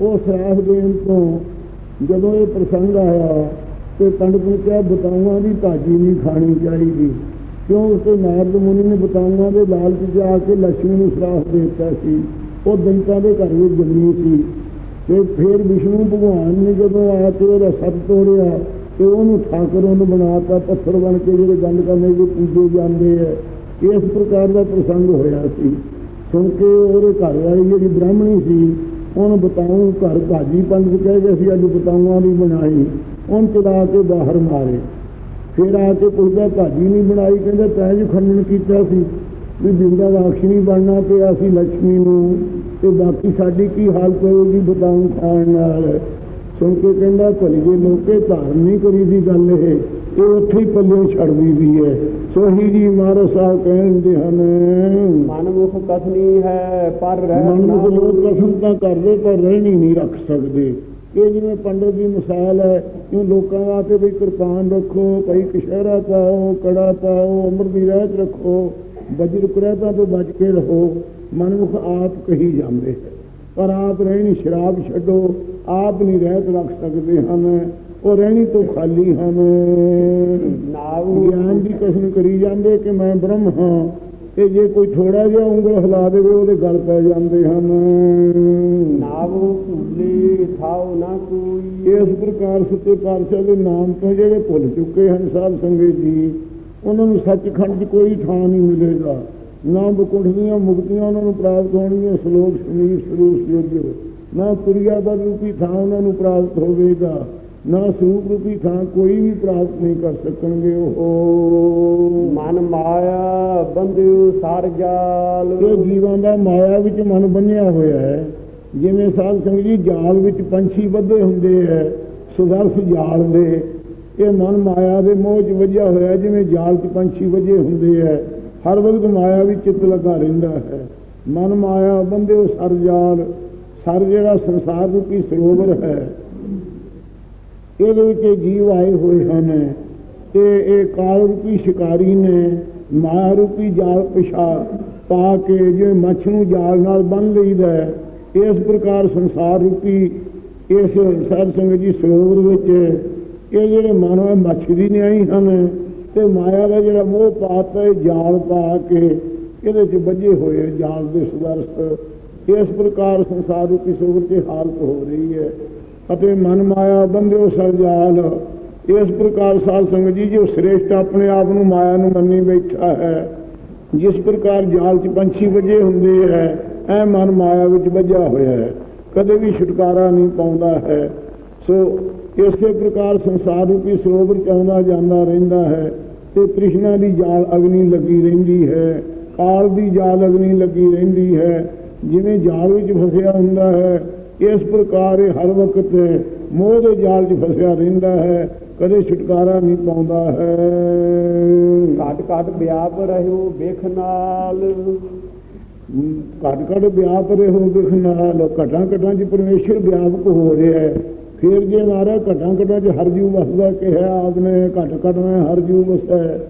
ਉਹ ਸਰਾਹ ਦੇਣ ਤੋਂ ਜਦੋਂ ਇਹ ਪ੍ਰਸੰਗ ਆਇਆ, ਤੇ ਪੰਡਤ ਨੇ ਕਿਹਾ ਬਤਾਊਆਂ ਦੀ ਭਾਜੀ ਨਹੀਂ ਖਾਣੀ ਚਾਹੀਦੀ। ਕਿਉਂ? ਉਸ ਤੇ ਨਾਰਦ ਮੁਨੀ ਨੇ ਬਤਾਊਆਂ ਦੇ ਲਾਲਚ ਜਾ ਕੇ ਲక్ష్ਮੀ ਨੂੰ ਸਰਾਹ ਦੇ ਦਿੱਤਾ ਸੀ। ਉਹ ਦੰਤਾਂ ਦੇ ਘਰ ਵਿੱਚ ਜੰਮੀ ਸੀ। ਤੇ ਫਿਰ ਵਿਸ਼ਨੂੰ ਭਗਵਾਨ ਨੇ ਜਦੋਂ ਆ ਕੇ ਉਹਦਾ ਸੱਤ ਤੋੜਿਆ ਤੇ ਉਹਨੂੰ ਠਾਕਰ ਉਹਨੂੰ ਬਣਾਤਾ, ਪੱਥਰ ਬਣ ਕੇ ਜਿਹੜੇ ਗੰਦ ਕਰਨੇ ਦੇ ਪੂਜੇ ਜਾਂਦੇ ਆ। ਇਸ ਪ੍ਰਕਾਰ ਦਾ ਪ੍ਰਸੰਗ ਹੋਇਆ ਸੀ। ਸੁਣ ਕੇ ਉਹਦੇ ਘਰ ਵਾਲੀ ਜਿਹੜੀ ਬ੍ਰਾਹਮਣੀ ਸੀ, ਉਹਨੂੰ ਬਤਾਉਂ ਘਰ ਭਾਜੀ ਪੰਡਤ ਕਹਿ ਗਏ ਸੀ, ਅੱਜ ਬਤਾਊਆਂ ਦੀ ਬਣਾਈ। ਉਹਨ ਚਲਾ ਕੇ ਬਾਹਰ ਮਾਰੇ। ਫਿਰ ਆ ਕੇ ਪੁੱਛਦਾ, ਭਾਜੀ ਨਹੀਂ ਬਣਾਈ? ਕਹਿੰਦਾ ਤੈਂ ਜੋ ਖੰਡਨ ਕੀਤਾ ਸੀ। ਵੀ ਬਿੰਦਾ ਰਾਖਸ਼ਣੀ ਬਣਨਾ ਪਿਆ ਸੀ ਲక్ష్ਮੀ ਨੂੰ ਤੇ ਬਾਕੀ ਸਾਡੀ ਕੀ ਹਾਲਤ ਹੋਏਗੀ ਬਤਾਉਂ ਖਾਣ ਨਾਲ। ਸੁਣ ਕੇ ਕਹਿੰਦਾ ਭਲੀ ਜੇ ਲੋਕੇ ਧਾਰਨ ਕਰੀ ਦੀ ਗੱਲ ਇਹ ਇਹ ਉੱਥੇ ਹੀ ਪੱਲੇ ਛੱਡਦੀ ਵੀ ਹੈ। ਸੋ ਹੀ ਜੀ ਮਹਾਰਾਜ ਸਾਹਿਬ ਕਹਿੰਦੇ ਹਨ ਮਨਮੁਖ ਕਥਨੀ ਹੈ ਪਰ ਰਹਿਤ ਨਾ ਮਨੁੱਖ ਲੋਕ। ਕਸਮ ਤਾਂ ਕਰਦੇ ਪਰ ਰਹਿਣੀ ਨਹੀਂ ਰੱਖ ਸਕਦੇ। ਇਹ ਜਿਵੇਂ ਪੰਡਤ ਦੀ ਮਿਸਾਲ ਹੈ ਕਿ ਲੋਕਾਂ ਵਾਸਤੇ ਵੀ ਕਿਰਪਾਨ ਰੱਖੋ ਭਾਈ ਕਸ਼ਹਿਰਾ ਪਾਓ ਕੜਾ ਪਾਓ ਅਮਰ ਦੀ ਰਹਿਤ ਰੱਖੋ। ਵਜਰ ਕੁਰੈਤਾਂ ਤੋਂ ਬਚ ਕੇ ਰਹੋ ਮਨੁੱਖ ਆਪ ਕਹੀ ਜਾਂਦੇ ਹੈ। ਪਰ ਆਪ ਰਹਿਣੀ ਸ਼ਰਾਬ ਛੱਡੋ ਆਪ ਨਹੀਂ ਰਹਿਤ ਰੱਖ ਸਕਦੇ ਹਨ ਉਹ ਰਹਿਣੀ ਤੋਂ ਖਾਲੀ ਹਨ। ਨਾਉ ਗਿਆਨ ਦੀ ਕਸਮ ਕਰੀ ਜਾਂਦੇ ਕਿ ਮੈਂ ਬ੍ਰਹਮ ਹਾਂ ਤੇ ਜੇ ਕੋਈ ਥੋੜਾ ਜਿਹਾ ਉਂਗਲ ਹਿਲਾ ਦੇਵੇ ਉਹਦੇ ਗਲ ਪੈ ਜਾਂਦੇ ਹਨ। ਨਾਉ ਭੁੱਲੇ ਥਾਉ ਨਾ ਕੋਈ। ਇਸ ਪ੍ਰਕਾਰ ਸੱਚੇ ਪਾਤਸ਼ਾਹ ਦੇ ਨਾਮ ਤੋਂ ਜਿਹੜੇ ਭੁੱਲ ਚੁੱਕੇ ਹਨ ਸਾਧ ਸੰਗਤ ਜੀ ਉਹਨਾਂ ਨੂੰ ਸੱਚਖੰਡ 'ਚ ਕੋਈ ਥਾਂ ਨਹੀਂ ਮਿਲੇਗਾ। ਨਾ ਬਕੁੰਠ ਦੀਆਂ ਮੁਕਤੀਆਂ ਉਹਨਾਂ ਨੂੰ ਪ੍ਰਾਪਤ ਹੋਣਗੀਆਂ ਸ਼ਲੋਕ ਸਮੀਰ ਸਰੂਪ ਜੋਜੋ ਨਾ ਕੁਰੀਆ ਬਦ ਰੂਪੀ ਥਾਂ ਉਹਨਾਂ ਨੂੰ ਪ੍ਰਾਪਤ ਹੋਵੇਗਾ। ਨਾ ਸਰੂਪ ਰੂਪੀ ਥਾਂ ਕੋਈ ਵੀ ਪ੍ਰਾਪਤ ਨਹੀਂ ਕਰ ਸਕਣਗੇ। ਉਹ ਮਨ ਮਾਇਆ ਬੰਦਿਓ ਸਾਰ ਜਾਲ। ਇਹ ਜੀਵਾਂ ਦਾ ਮਾਇਆ ਵਿੱਚ ਮਨ ਬੰਨਿਆ ਹੋਇਆ ਹੈ ਜਿਵੇਂ ਸਾਧ ਸੰਗਤ ਜੀ ਜਾਲ ਵਿੱਚ ਪੰਛੀ ਬੱਧੇ ਹੁੰਦੇ ਹੈ ਸੁਦਰਸ ਜਾਲ ਦੇ ਇਹ ਮਨ ਮਾਇਆ ਦੇ ਮੋਹ 'ਚ ਵਜਿਆ ਹੋਇਆ ਜਿਵੇਂ ਜਾਲ 'ਚ ਪੰਛੀ ਵਜੇ ਹੁੰਦੇ ਐ ਹਰ ਵਕਤ ਮਾਇਆ ਵਿੱਚ ਚਿੱਤ ਲੱਗਾ ਰਹਿੰਦਾ ਹੈ। ਮਨ ਮਾਇਆ ਬੰਦੇ ਸਰ ਜਾਲ ਸਰ ਜਿਹੜਾ ਸੰਸਾਰ ਰੂਪੀ ਸਰੋਵਰ ਹੈ। ਇਹਦੇ ਵਿੱਚ ਇਹ ਜੀਵ ਆਏ ਹੋਏ ਹਨ ਤੇ ਇਹ ਕਾਲ ਰੂਪੀ ਸ਼ਿਕਾਰੀ ਨੇ ਮਾਇਆ ਰੂਪੀ ਜਾਲ ਪਿਛਾ ਪਾ ਕੇ ਜਿਵੇਂ ਮੱਛ ਨੂੰ ਜਾਲ ਨਾਲ ਬੰਨ ਲਈਦਾ ਹੈ, ਇਸ ਪ੍ਰਕਾਰ ਸੰਸਾਰ ਰੂਪੀ ਇਸ ਸਾਧ ਸੰਗਤ ਜੀ ਸਰੋਵਰ ਵਿੱਚ ਇਹ ਜਿਹੜੇ ਮਨ ਹੈ ਮੱਛਰੀ ਨੇ ਆਈ ਹਨ ਤੇ ਮਾਇਆ ਦਾ ਜਿਹੜਾ ਮੋਹ ਪਾਤਾ ਹੈ, ਜਾਲ ਪਾ ਕੇ ਇਹਦੇ 'ਚ ਵੱਜੇ ਹੋਏ ਜਾਲ ਦੇ ਸਦਰਸ਼ ਇਸ ਪ੍ਰਕਾਰ ਸੰਸਾਰ ਰੂਪੀ ਸਰੋਵਰ 'ਚ ਹਾਲਤ ਹੋ ਰਹੀ ਹੈ। ਅਤੇ ਮਨ ਮਾਇਆ ਬੰਦਿਓ ਸਰਜਾਲ ਇਸ ਪ੍ਰਕਾਰ ਸਾਧ ਸੰਗਤ ਜੀ, ਜੋ ਸ੍ਰੇਸ਼ਟ ਆਪਣੇ ਆਪ ਨੂੰ ਮਾਇਆ ਨੂੰ ਮੰਨੀ ਬੈਠਾ ਹੈ, ਜਿਸ ਪ੍ਰਕਾਰ ਜਾਲ 'ਚ ਪੰਛੀ ਵੱਜੇ ਹੁੰਦੇ ਹੈ, ਐ ਮਨ ਮਾਇਆ ਵਿੱਚ ਵੱਜਿਆ ਹੋਇਆ ਹੈ। ਕਦੇ ਵੀ ਛੁਟਕਾਰਾ ਨਹੀਂ ਪਾਉਂਦਾ ਹੈ। ਸੋ ਇਸੇ ਪ੍ਰਕਾਰ ਸੰਸਾਰ ਰੂਪੀ ਸਰੋਵਰ ਚ ਆਉਂਦਾ ਜਾਂਦਾ ਰਹਿੰਦਾ ਹੈ ਤੇ ਤ੍ਰਿਸ਼ਨਾ ਦੀ ਜਾਲ ਅਗਨੀ ਲੱਗੀ ਰਹਿੰਦੀ ਹੈ ਕਾਲ ਦੀ ਜਾਲ ਅਗਨੀ ਲੱਗੀ ਰਹਿੰਦੀ ਹੈ ਜਿਵੇਂ ਜਾਲ ਵਿੱਚ ਫਸਿਆ ਹੁੰਦਾ ਹੈ ਇਸ ਪ੍ਰਕਾਰ ਇਹ ਹਰ ਵਕਤ ਮੋਹ ਦੇ ਜਾਲ 'ਚ ਫਸਿਆ ਰਹਿੰਦਾ ਹੈ ਕਦੇ ਛੁਟਕਾਰਾ ਨਹੀਂ ਪਾਉਂਦਾ ਹੈ। ਘਟ ਘਟ ਵਿਆਪ ਰਹਿਓ ਵੇਖ ਨਾਲ। ਘਟ ਘਟ ਵਿਆਪ ਰਹੇ ਹੋ ਬਿਖ ਨਾਲ ਘਟਾਂ ਘਟਾਂ 'ਚ ਪਰਮੇਸ਼ਰ ਵਿਆਪਕ ਹੋ ਰਿਹਾ ਹੈ। ਫਿਰ ਜੇ ਮਾਰਾ ਘਟਾਂ ਘਟਾਂ 'ਚ ਹਰ ਜੀਵ ਵਸਦਾ ਕਿਹਾ ਆਪਨੇ ਘਟ ਘਟ ਮੈਂ ਹਰ ਜੀਵ ਵਸਦਾ ਹੈ।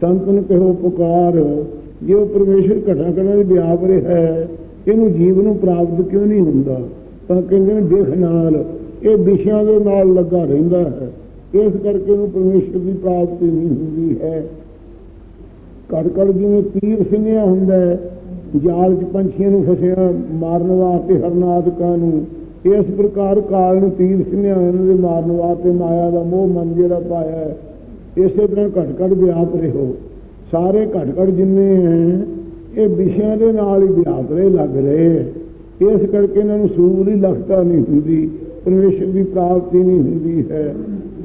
ਸੰਤ ਨੂੰ ਕਹੋ ਪੁਕਾਰ, ਜੇ ਉਹ ਪਰਮੇਸ਼ਰ ਘਟਾਂ ਘਟਾਂ 'ਚ ਵਿਆਪ ਰਿਹਾ ਹੈ, ਇਹਨੂੰ ਜੀਵ ਨੂੰ ਪ੍ਰਾਪਤ ਕਿਉਂ ਨਹੀਂ ਹੁੰਦਾ? ਤਾਂ ਕਹਿੰਦੇ ਨੇ, ਦੇਖ ਨਾਲ, ਇਹ ਵਿਸ਼ਿਆਂ ਦੇ ਨਾਲ ਲੱਗਾ ਰਹਿੰਦਾ ਹੈ। ਇਸ ਕਰਕੇ ਉਹਨੂੰ ਪਰਮੇਸ਼ਰ ਦੀ ਪ੍ਰਾਪਤੀ ਨਹੀਂ ਹੁੰਦੀ ਹੈ। ਕੜ ਕੜ ਜਿਵੇਂ ਤੀਰ ਸਿੰਘਿਆ ਹੁੰਦਾ ਹੈ, ਜਾਲ 'ਚ ਪੰਛੀਆਂ ਨੂੰ ਫਸਿਆ, ਮਾਰਨ ਵਾਸਤੇ ਹਰਨਾਦਕਾਂ ਨੂੰ ਇਸ ਪ੍ਰਕਾਰ ਕਾਲ ਨੂੰ ਤੀਰ ਸਿੰਘਿਆ ਉਹਨਾਂ ਦੇ ਮਾਰਨ ਵਾਸਤੇ ਮਾਇਆ ਦਾ ਮੋਹ ਮਨ ਜਿਹੜਾ ਪਾਇਆ ਹੈ, ਇਸੇ ਤਰ੍ਹਾਂ ਘਟ ਘਟ ਵਿਆਪ ਹੋ ਸਾਰੇ ਘਟ ਘਟ ਜਿੰਨੇ ਹੈ, ਇਹ ਵਿਸ਼ਿਆਂ ਦੇ ਨਾਲ ਹੀ ਵਿਆਪ ਰਹੇ, ਲੱਗ ਰਹੇ ਹੈ। ਇਸ ਕਰਕੇ ਇਹਨਾਂ ਨੂੰ ਸੂਰ ਦੀ ਲਖਤਾ ਨਹੀਂ ਹੁੰਦੀ, ਪਰਮੇਸ਼ਰ ਦੀ ਪ੍ਰਾਪਤੀ ਨਹੀਂ ਹੁੰਦੀ ਹੈ।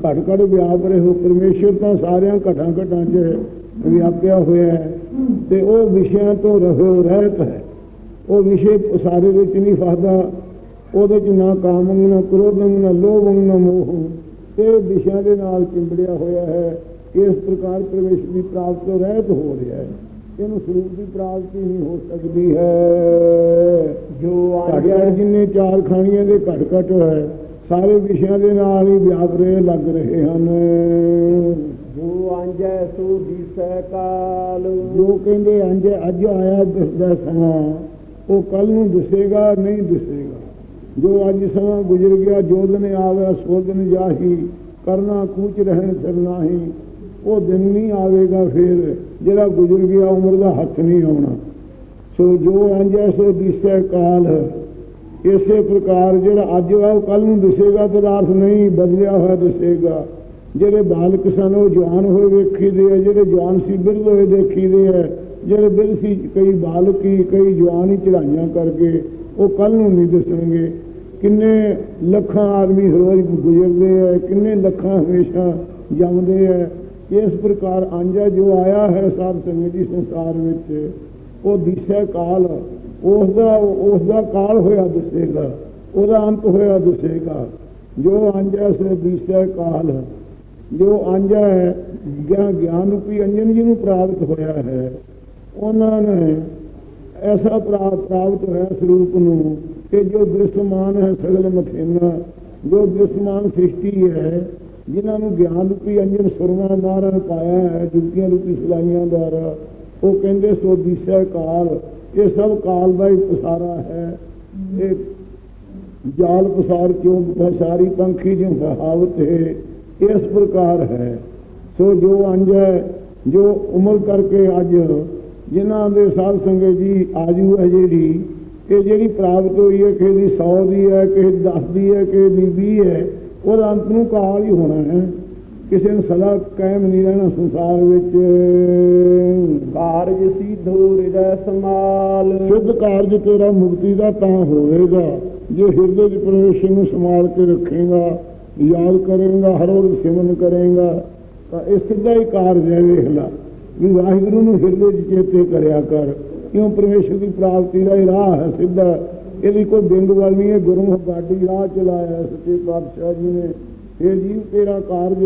ਘਟ ਘਟ ਵਿਆਪ ਹੋ ਪਰਮੇਸ਼ਰ ਤਾਂ ਸਾਰਿਆਂ ਘਟਾਂ ਘਟਾਂ 'ਚ ਵਿਆਪਿਆ ਹੋਇਆ ਹੈ ਤੇ ਉਹ ਵਿਸ਼ਿਆਂ ਤੋਂ ਰਹੋ ਰਹਿਤ ਹੈ। ਉਹ ਵਿਸ਼ੇ ਸਾਰੇ ਵਿੱਚ ਨਹੀਂ ਫਸਦਾ ਉਹਦੇ 'ਚ ਨਾ ਕਾਮੰ ਨਾ ਕ੍ਰੋਧੰ ਨਾ ਲੋਭੰ ਨਾ ਮੋਹ। ਤੇ ਵਿਸ਼ਿਆਂ ਦੇ ਨਾਲ ਚਿੰਬੜਿਆ ਹੋਇਆ ਹੈ ਇਸ ਪ੍ਰਕਾਰ ਪਰਮੇਸ਼ਰ ਦੀ ਪ੍ਰਾਪਤੀ ਤੋਂ ਰਹਿਤ ਹੋ ਰਿਹਾ ਹੈ। ਇਹਨੂੰ ਸਰੂਪ ਦੀ ਪ੍ਰਾਪਤੀ ਨਹੀਂ ਹੋ ਸਕਦੀ ਹੈ। ਜੋ ਘਟ ਜਿੰਨੇ ਚਾਰ ਖਾਣੀਆਂ ਦੇ ਘਟ ਘਟ ਹੈ ਸਾਰੇ ਵਿਸ਼ਿਆਂ ਦੇ ਨਾਲ ਹੀ ਵਿਆਪ ਰਹੇ ਲੱਗ ਰਹੇ ਹਨ। ਜੋ ਅੰਜੈ ਸੋ ਦਿਸੈ ਕਾਲ। ਜੋ ਕਹਿੰਦੇ ਅੰਜ ਅੱਜ ਆਇਆ ਦਿਸਦਾ ਸਮਾਂ ਉਹ ਕੱਲ ਨੂੰ ਦਿਸੇਗਾ ਨਹੀਂ ਦਿਸੇਗਾ। ਜੋ ਅੱਜ ਸਮਾਂ ਗੁਜ਼ਰ ਗਿਆ, ਜੋ ਦਿਨ ਆਵੇ ਸੋ ਦਿਨ ਜਾਹੀ, ਕਰਨਾ ਕੂਚ ਰਹਿਣ ਫਿਰ ਨਾਹੀ। ਉਹ ਦਿਨ ਨਹੀਂ ਆਵੇਗਾ ਫਿਰ, ਜਿਹੜਾ ਗੁਜ਼ਰ ਗਿਆ, ਉਮਰ ਦਾ ਹੱਥ ਨਹੀਂ ਆਉਣਾ। ਸੋ ਜੋ ਅੰਜੈ ਸੋ ਦਿਸੈ ਕਾਲ। ਇਸੇ ਪ੍ਰਕਾਰ ਜਿਹੜਾ ਅੱਜ ਵਾ, ਉਹ ਕੱਲ ਨੂੰ ਦਿਸੇਗਾ ਪਦਾਰਥ ਨਹੀਂ ਬਦਲਿਆ ਹੋਇਆ ਦਿਸੇਗਾ। ਜਿਹੜੇ ਬਾਲਕ ਸਨ, ਉਹ ਜਵਾਨ ਹੋਏ ਵੇਖੀਦੇ ਆ, ਜਿਹੜੇ ਜਵਾਨ ਸੀ, ਬਿਰਧ ਹੋਏ ਦੇਖੀਦੇ ਆ। ਜਿਹੜੇ ਬਿਰਧ ਸੀ, ਕਈ ਬਾਲਕ ਹੀ, ਕਈ ਜਵਾਨ ਹੀ ਚੜਾਈਆਂ ਕਰਕੇ, ਉਹ ਕੱਲ ਨੂੰ ਨਹੀਂ ਦਿਸਣਗੇ। ਕਿੰਨੇ ਲੱਖਾਂ ਆਦਮੀ ਰੋਜ਼ ਗੁਜ਼ਰਦੇ ਆ, ਕਿੰਨੇ ਲੱਖਾਂ ਹਮੇਸ਼ਾ ਜੰਮਦੇ ਆ। ਇਸ ਪ੍ਰਕਾਰ ਆਂਜਾ ਜੋ ਆਇਆ ਹੈ ਸਾਧ ਸੰਗਤ ਜੀ ਸੰਸਾਰ ਵਿੱਚ, ਉਹ ਦਿਸ਼ਾ ਕਾਲ ਉਸ ਦਾ ਉਸ ਦਾ ਕਾਲ ਹੋਇਆ ਦਿਸੇਗਾ, ਉਹਦਾ ਅੰਤ ਹੋਇਆ ਦਿਸੇਗਾ। ਜੋ ਆਂਜਾ ਸੇ ਦਿਸ਼ਾ ਕਾਲ। ਜੋ ਆਂਜਾ ਹੈ, ਗਿਆਨ ਗਿਆਨ ਰੂਪੀ ਅੰਜਨ ਜੀ ਨੂੰ ਪ੍ਰਾਪਤ ਹੋਇਆ ਹੈ, ਉਹਨਾਂ ਨੇ ਐਸਾ ਪ੍ਰਾਪਤ ਪ੍ਰਾਪਤ ਹੋਇਆ ਸਰੂਪ ਨੂੰ ਕਿ ਜੋ ਦ੍ਰਿਸ਼ਮਾਨ ਹੈ ਸਗਲ ਮਥੇਨਾ, ਜੋ ਦ੍ਰਿਸ਼ਮਾਨ ਸ੍ਰਿਸ਼ਟੀ ਹੈ, ਜਿਨ੍ਹਾਂ ਨੂੰ ਗਿਆਨ ਰੂਪੀ ਅੰਜਨ ਸੁਰਮਾ ਮਾਰਨ ਪਾਇਆ ਹੈ, ਜੁਗਤੀਆਂ ਰੂਪੀ ਸਲਾਈਆਂ ਦੁਆਰਾ ਉਹ ਕਹਿੰਦੇ ਸੋ ਦਿਸ਼ਾ ਕਾਲ, ਇਹ ਸਭ ਕਾਲ ਦਾ ਹੀ ਪਸਾਰਾ ਹੈ। ਇਹ ਜਾਲ ਪਸਾਰ ਕਿਉਂ, ਪਸਾਰੀ ਪੰਖੀ ਜਿਉ ਕਹਾਵਤ ਹੈ ਇਸ ਪ੍ਰਕਾਰ ਹੈ। ਸੋ ਜੋ ਅੰਜ ਹੈ, ਜੋ ਉਮਰ ਕਰਕੇ ਅੱਜ ਜਿਨ੍ਹਾਂ ਦੇ ਸਾਧ ਸੰਗਤ ਜੀ ਆਜੂ ਹੈ ਜਿਹੜੀ ਇਹ ਜਿਹੜੀ ਪ੍ਰਾਪਤ ਹੋਈ ਹੈ ਕਿਸੇ ਦੀ 100 ਦੀ ਹੈ ਕਿਸੇ ਦੀ 10 ਦੀ ਹੈ ਕਿਸੇ ਦੀ 20 ਹੈ ਉਹਦਾ ਅੰਤ ਨੂੰ ਕਾਲ ਹੀ ਹੋਣਾ ਹੈ। ਕਿਸੇ ਨੂੰ ਸਦਾ ਕਾਇਮ ਨਹੀਂ ਰਹਿਣਾ ਸੰਸਾਰ ਵਿੱਚ। ਕਾਰਜ ਸਿਧੋ ਹਿਰਦੈ ਸਮਾਲ ਸਿੱਧ ਕਾਰਜ ਤੇਰਾ ਮੁਕਤੀ ਦਾ ਤਾਂ ਹੋਵੇਗਾ। ਜੇ ਹਿਰਦੇ 'ਚ ਪਰਮੇਸ਼ਰ ਨੂੰ ਸੰਭਾਲ ਕੇ ਰੱਖੇਗਾ ਯਾਦ ਕਰੇਗਾ ਹਰ ਵਕਤ ਸਿਮਰਨ ਕਰੇਗਾ ਤਾਂ ਇਹ ਸਿੱਧਾ ਹੀ ਕਾਰਜ ਹੈ ਵੇਖ ਲਾ। ਵੀ ਵਾਹਿਗੁਰੂ ਨੂੰ ਹਿਰਦੇ 'ਚ ਚੇਤੇ ਕਰਿਆ ਕਰ। ਕਿਉਂ ਪਰਮੇਸ਼ਰ ਦੀ ਪ੍ਰਾਪਤੀ ਦਾ ਹੀ ਰਾਹ ਹੈ ਸਿੱਧਾ? ਇਹਦੀ ਕੋਈ ਬਿੰਦ ਵੱਲ ਨਹੀਂ ਹੈ ਗੁਰੂ ਗਾਡੀ ਰਾਹ ਚਲਾਇਆ ਸੱਚੇ ਪਾਤਸ਼ਾਹ ਜੀ ਨੇ। ਇਹ ਜੀਵ ਤੇਰਾ ਕਾਰਜ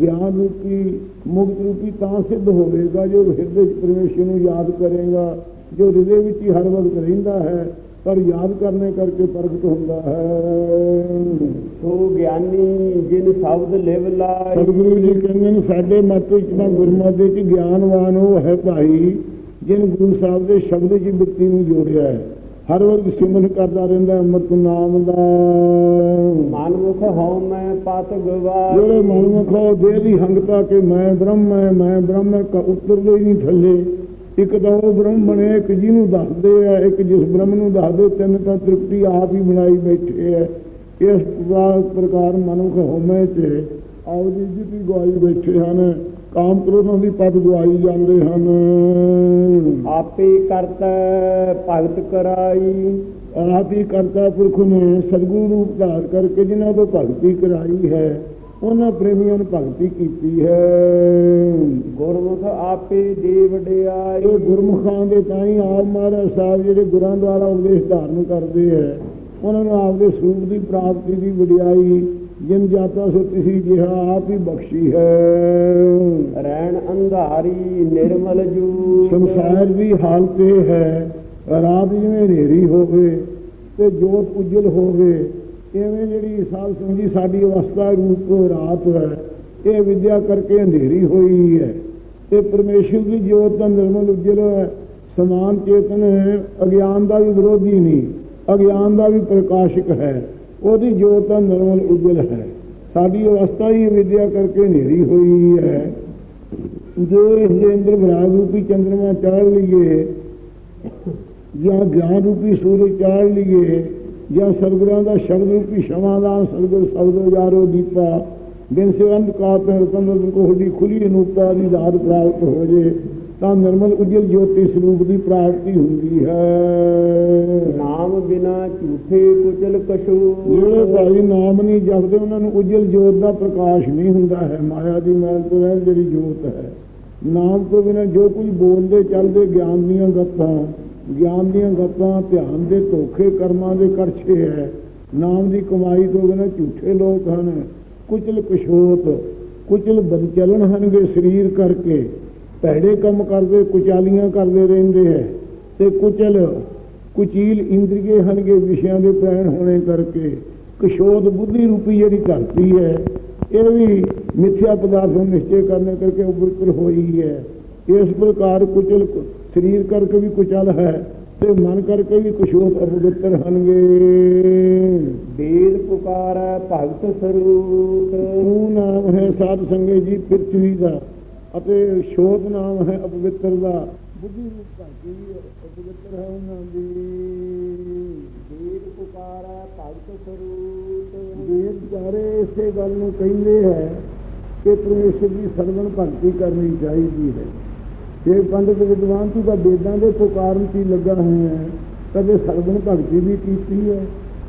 ਗਿਆਨ ਰੂਪੀ ਮੁਕਤ ਰੂਪੀ ਤਾਂ ਸਿੱਧ ਹੋਵੇਗਾ ਜੋ ਹਿਰਦੇ 'ਚ ਪਰਮੇਸ਼ਰ ਨੂੰ ਯਾਦ ਕਰੇਗਾ ਜੋ ਹਿਰਦੇ ਵਿੱਚ ਹੀ ਹਰ ਵਕਤ ਰਹਿੰਦਾ ਹੈ ਪਰ ਯਾਦ ਕਰਨੇ ਕਰਕੇ ਪ੍ਰਗਟ ਹੁੰਦਾ ਹੈ। ਸੋ ਗਿਆਨੀ ਜਿਨ ਸ਼ਬਦ ਲਿਵ ਲਾਈ ਸਤਿਗੁਰੂ ਜੀ ਕਹਿੰਦੇ ਨੇ ਸਾਡੇ ਮੱਤ ਵਿੱਚ ਤਾਂ ਗੁਰਮਤਿ ਵਿੱਚ ਗਿਆਨਵਾਨ ਉਹ ਹੈ ਭਾਈ ਜਿਨ ਗੁਰੂ ਸਾਹਿਬ ਦੇ ਸ਼ਬਦ ਦੀ ਬਿਰਤੀ ਨੂੰ ਜੋੜਿਆ ਹੈ। ਹਰ ਵਕਤ ਸਿਮਰਨ ਕਰਦਾ ਰਹਿੰਦਾ ਹੈ ਅੰਮ੍ਰਿਤ ਨਾਮ ਦਾ। ਮਨਮੁਖ ਹਉ ਮੈਂ ਪਤ ਗਵਾਈ ਜਿਹੜੇ ਮਨਮੁਖੋ ਦੇਹ ਦੀ ਹੰਗਤਾ ਕਿ ਮੈਂ ਬ੍ਰਹਮ ਹੈ ਮੈਂ ਬ੍ਰਹਮ ਹੈ ਕ ਉਤਰਦੇ ਹੀ ਨਹੀਂ ਥੱਲੇ। ਇੱਕ ਤਾਂ ਉਹ ਬ੍ਰਹਮ ਬਣੇ ਇੱਕ ਜਿਹਨੂੰ ਦੱਸਦੇ ਆ ਇੱਕ ਜਿਸ ਬ੍ਰਹਮ ਨੂੰ ਦੱਸਦੇ ਤਿੰਨ ਤਾਂ ਤ੍ਰਿਪਤੀ ਆਪ ਹੀ ਬਣਾਈ ਬੈਠੇ ਆ। ਇਸ ਪ੍ਰਕਾਰ- ਮਨੁੱਖ ਹੋਮੇ ਚ ਆਪਦੀ ਜਿੱਤੀ ਗਵਾਈ ਬੈਠੇ ਹਨ। ਕਾਮ ਕ੍ਰੋਧਾਂ ਦੀ ਪਦ ਗਵਾਈ ਜਾਂਦੇ ਹਨ। ਆਪੇ ਕਰਤਾ ਭਗਤ ਕਰਾਈ। ਆਪ ਕਰਤਾ ਪੁਰਖ ਨੇ ਸਤਿਗੁਰੂ ਰੂਪ ਧਾਰ ਕਰਕੇ ਜਿਨ੍ਹਾਂ ਤੋਂ ਭਗਤੀ ਕਰਾਈ ਹੈ ਉਹਨਾਂ ਪ੍ਰੇਮੀਆਂ ਨੂੰ ਭਗਤੀ ਕੀਤੀ ਹੈ। ਗੁਰਮੁਖ ਆਪੇ ਦੇ ਵਡਿਆਈ ਇਹ ਗੁਰਮੁਖਾਂ ਦੇ ਤਾਂ ਹੀ ਆਪ ਮਹਾਰਾਜ ਸਾਹਿਬ ਜਿਹੜੇ ਗੁਰਾਂ ਦੁਆਰਾ ਉਪਦੇਸ਼ ਧਾਰਨ ਕਰਦੇ ਹੈ ਉਹਨਾਂ ਨੂੰ ਆਪਦੇ ਸਰੂਪ ਦੀ ਪ੍ਰਾਪਤੀ ਦੀ ਵਡਿਆਈ ਜਿਨ ਜਾਤਾ ਸੋ ਤਿਸੀ ਜਿਹਾ ਆਪ ਹੀ ਬਖਸ਼ੀ ਹੈ। ਰਹਿਣ ਅੰਧਾਰੀ ਨਿਰਮਲ ਜੂ ਸੰਸਾਰ ਦੀ ਹਾਲਤ ਹੈ ਰਾਤ ਜਿਵੇਂ ਹਨੇਰੀ ਹੋਵੇ ਤੇ ਜੋਤ ਉਜਲ ਹੋਵੇ ਇਵੇਂ ਜਿਹੜੀ ਸੰਗਤ ਦੀ ਸਾਡੀ ਅਵਸਥਾ ਰੂਪ ਰਾਤ ਹੈ ਇਹ ਵਿਦਿਆ ਕਰਕੇ ਅੰਧੇਰੀ ਹੋਈ ਹੈ। ਤੇ ਪਰਮੇਸ਼ਰ ਦੀ ਜੋਤ ਦਾ ਨਿਰਮਲ ਉਜਲ ਹੈ ਸਮਾਨ ਚੇਤਨ ਹੈ ਅਗਿਆਨ ਦਾ ਵੀ ਵਿਰੋਧੀ ਨਹੀਂ ਅਗਿਆਨ ਦਾ ਵੀ ਪ੍ਰਕਾਸ਼ਕ ਹੈ। ਉਹਦੀ ਜੋਤ ਦਾ ਨਿਰਮਲ ਉਜਲ ਹੈ। ਸਾਡੀ ਅਵਸਥਾ ਹੀ ਵਿਦਿਆ ਕਰਕੇ ਹਨੇਰੀ ਹੋਈ ਹੈ। ਜੇ ਇਹ ਇੰਦਰ ਵਿਰਾਗ ਰੂਪੀ ਚੰਦਰਮਾ ਚਾੜ ਲਈਏ, ਜਾਂ ਗਿਆਨ ਰੂਪੀ ਸੂਰਜ ਚਾੜ ਲਈਏ, ਜਾਂ ਸਰਗੁਰਾਂ ਦਾ ਸ਼ਬਦ ਰੂਪੀ ਸਮਾਦਾਨ ਸਤਿਗੁਰ ਸ਼ਬਦੋ ਯਾਰੋ ਦੀਪਾ, ਬਿਨ ਸਿਵੰਤ ਕਾਤ ਰਤਨ ਕੋਹੜੀ ਖੁਲੀ ਅਨੂਪਾ ਦੀ ਦਾਤ ਪ੍ਰਾਪਤ ਹੋ ਜੇ। ਤਾਂ ਨਿਰਮਲ ਉਜਲ ਜੋਤੀ ਸਰੂਪ ਦੀ ਪ੍ਰਾਪਤੀ ਹੁੰਦੀ ਹੈ। ਨਾਮ ਬਿਨਾ ਝੂਠੇ ਕੁਚਲ ਕਛੂ। ਜਿਹੜੇ ਭਾਈ ਨਾਮ ਨਹੀਂ ਜਪਦੇ ਉਹਨਾਂ ਨੂੰ ਉਜਲ ਜੋਤ ਦਾ ਪ੍ਰਕਾਸ਼ ਨਹੀਂ ਹੁੰਦਾ ਹੈ। ਮਾਇਆ ਦੀ ਮੈਲ ਤੋਂ ਰਹਿ ਜਿਹੜੀ ਜੋਤ ਹੈ। ਨਾਮ ਤੋਂ ਬਿਨਾਂ ਜੋ ਕੁਝ ਬੋਲਦੇ ਚੱਲਦੇ ਗਿਆਨ ਦੀਆਂ ਗੱਪਾਂ ਗਿਆਨ ਦੀਆਂ ਗੱਪਾਂ ਧਿਆਨ ਦੇ ਧੋਖੇ ਕਰਮਾਂ ਦੇ ਕਰਛੇ ਹੈ। ਨਾਮ ਦੀ ਕਮਾਈ ਤੋਂ ਬਿਨਾਂ ਝੂਠੇ ਲੋਕ ਹਨ। ਕੁਚਲ ਕੁਸ਼ੋਤ ਕੁਚਲ ਬਦਚਲਨ ਹਨਗੇ ਸਰੀਰ ਕਰਕੇ। ਭੈੜੇ ਕੰਮ ਕਰਦੇ ਕੁਚਾਲੀਆਂ ਕਰਦੇ ਰਹਿੰਦੇ ਹੈ ਤੇ ਕੁਚਲ ਕੁਚੀਲ ਇੰਦਰੀਏ ਹਨਗੇ ਵਿਸ਼ਿਆਂ ਦੇ ਪ੍ਰੈਣ ਹੋਣੇ ਕਰਕੇ ਕਿਸ਼ੋਦ ਬੁੱਧੀ ਰੂਪੀ ਜਿਹੜੀ ਧਰਤੀ ਹੈ ਇਹ ਵੀ ਮਿਥਿਆ ਪਦਾਰਥ ਨੂੰ ਨਿਸ਼ਚੈ ਕਰਨੇ ਕਰਕੇ ਉਬਰਤਰ ਹੋਈ ਹੈ। ਇਸ ਪ੍ਰਕਾਰ ਕੁਚਲ ਸਰੀਰ ਕਰਕੇ ਵੀ ਕੁਚਲ ਹੈ ਤੇ ਮਨ ਕਰਕੇ ਵੀ ਕੁਸ਼ੋਦ ਅਪਵਿੱਤਰ ਹਨਗੇ। ਵੇਦ ਪੁਕਾਰੈ ਭਗਤ ਸਰੂਪ। ਤੂੰ ਨਾਮ ਹੈ ਸਾਧ ਸੰਗੇ ਜੀ ਪ੍ਰਿਥਵੀ ਦਾ। ਅਤੇ ਸ਼ੋਧ ਨਾਮ ਹੈ ਅਪਵਿੱਤਰ ਦਾ। ਬੁੱਧੀ ਵੀ ਅਪਵਿੱਤਰ ਹੈ ਉਹਨਾਂ ਦੀ। ਵੇਦ ਪੁਕਾਰੈ ਭਗਤ ਸਰੂਪ। ਵੇਦ ਚਾਰੇ ਇਸੇ ਗੱਲ ਨੂੰ ਕਹਿੰਦੇ ਹੈ ਕਿ ਪਰਮੇਸ਼ਰ ਦੀ ਸਰਵਣ ਭਗਤੀ ਕਰਨੀ ਚਾਹੀਦੀ ਹੈ। ਜੇ ਪੰਡਤ ਵਿਦਵਾਨ ਤੂੰ ਤਾਂ ਵੇਦਾਂ ਦੇ ਪੁਕਾਰਨ ਹੀ ਲੱਗਾ ਹੈ ਕਦੇ ਸਰਵਣ ਭਗਤੀ ਵੀ ਕੀਤੀ ਹੈ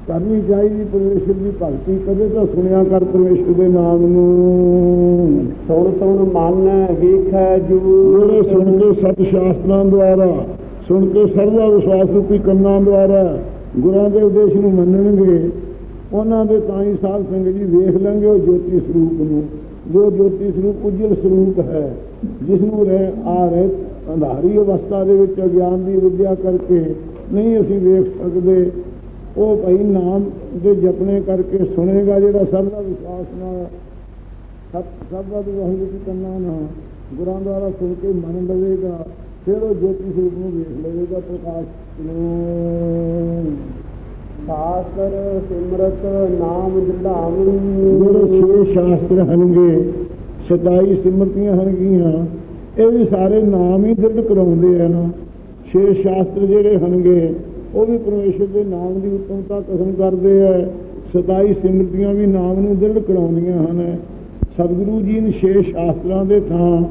ਕਰਨੀ ਚਾਹੀਦੀ ਪਰਮੇਸ਼ਰ ਦੀ ਭਗਤੀ ਕਦੇ ਤਾਂ ਸੁਣਿਆ ਕਰ ਪਰਮੇਸ਼ਰ ਦੇ ਨਾਮ ਨੂੰ। ਸੁਣ ਸੁਣ ਮਨ ਵੇਖੈ ਜੂ ਜਿਹੜੇ ਸੁਣ ਕੇ ਸਤ ਸ਼ਾਸਤਰਾਂ ਦੁਆਰਾ ਸੁਣ ਕੇ ਸਰਵਾ ਵਿਸ਼ਵਾਸ ਰੂਪੀ ਕੰਨਾਂ ਦੁਆਰਾ ਗੁਰਾਂ ਦੇ ਉਪਦੇਸ਼ ਨੂੰ ਮੰਨਣਗੇ ਉਹਨਾਂ ਦੇ ਤਾਂ ਹੀ ਸਾਧ ਸੰਗਤ ਜੀ ਵੇਖ ਲੈਣਗੇ ਉਹ ਜੋਤੀ ਸਰੂਪ ਨੂੰ। ਜੋ ਜੋਤੀ ਸਰੂਪ ਉਜਲ ਸਰੂਪ ਹੈ ਜਿਸ ਨੂੰ ਰਹਿ ਆ ਰਹੇ ਅੰਧਾਰੀ ਅਵਸਥਾ ਦੇ ਵਿੱਚ ਅਗਿਆਨ ਦੀ ਵਿਦਿਆ ਕਰਕੇ ਨਹੀਂ ਅਸੀਂ ਵੇਖ ਸਕਦੇ। ਉਹ ਭਾਈ ਨਾਮ ਦੇ ਜਪਣੇ ਕਰਕੇ ਸੁਣੇਗਾ ਜਿਹੜਾ ਸਰਵਾ ਵਿਸ਼ਵਾਸ ਨਾਲ ਸਭ ਸਭ ਦਾ ਵਾਹਿਗੁਰੂ ਜੀ ਕੰਨਾਂ ਨਾਲ ਗੁਰਾਂ ਦੁਆਰਾ ਸੁਣ ਕੇ ਮੰਨ ਲਵੇਗਾ ਫਿਰ ਉਹ ਜੋਤੀ ਸਰੂਪ ਨੂੰ ਵੇਖ ਲਵੇਗਾ ਪ੍ਰਕਾਸ਼ ਨੂੰ। ਸਾਸਰ ਸਿਮਰਤ ਨਾਮ ਜਿਹੜੇ ਜੜਾਵਨ ਛੇ ਸ਼ਾਸਤਰ ਹਨਗੇ 27 ਸਿਮਰਤੀਆਂ ਹਨਗੀਆਂ ਇਹ ਵੀ ਸਾਰੇ ਨਾਮ ਹੀ ਦ੍ਰਿੜ ਕਰਾਉਂਦੇ ਹਨ ਛੇ ਸ਼ਾਸਤਰ ਜਿਹੜੇ ਹਨਗੇ ਉਹ ਵੀ ਪਰਮੇਸ਼ਰ ਦੇ ਨਾਮ ਦੀ ਉਤਮਤਾ ਕਥਨ ਕਰਦੇ ਆ। 27 ਸਿਮਰਤੀਆਂ ਵੀ ਨਾਮ ਨੂੰ ਦ੍ਰਿੜ ਕਰਾਉਂਦੀਆਂ ਹਨ। ਸਤਿਗੁਰੂ ਜੀ ਨੇ ਛੇ ਸ਼ਾਸਤਰਾਂ ਦੇ ਥਾਂ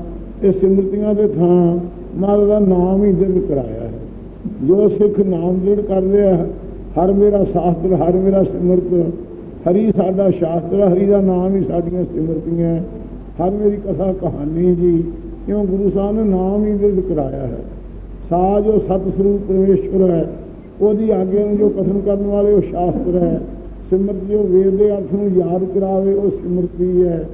ਤੇ ਸਿਮਰਤੀਆਂ ਦੇ ਥਾਂ ਮਹਾਰਾਜ ਦਾ ਨਾਮ ਹੀ ਦ੍ਰਿੜ ਕਰਾਇਆ ਹੈ। ਜੋ ਸਿੱਖ ਨਾਮ ਦ੍ਰਿੜ ਕਰਦੇ ਆ, ਹਰ ਮੇਰਾ ਸ਼ਾਸਤਰ, ਹਰ ਮੇਰਾ ਸਿਮਰਤ, ਹਰੀ ਸਾਡਾ ਸ਼ਾਸਤਰ, ਹਰੀ ਦਾ ਨਾਮ ਹੀ ਸਾਡੀਆਂ ਸਿਮਰਤੀਆਂ। ਹਰ ਮੇਰੀ ਕਥਾ ਕਹਾਣੀ ਜੀ, ਕਿਉਂ ਗੁਰੂ ਸਾਹਿਬ ਨੇ ਨਾਮ ਹੀ ਦ੍ਰਿੜ ਕਰਾਇਆ ਹੈ? ਸਾ ਜੋ ਸਤ ਸਰੂਪ ਪਰਮੇਸ਼ਵਰ ਹੈ। ਉਹਦੀ ਆਗਿਆ ਨੂੰ ਜੋ ਕਥਨ ਕਰਨ ਵਾਲੇ ਉਹ ਸ਼ਾਸਤਰ ਹੈ। ਸਿਮਰਤ ਜੋ ਵੇਦ ਦੇ ਅਰਥ ਨੂੰ ਯਾਦ ਕਰਾਵੇ ਉਹ ਸਿਮਰਤੀ ਹੈ।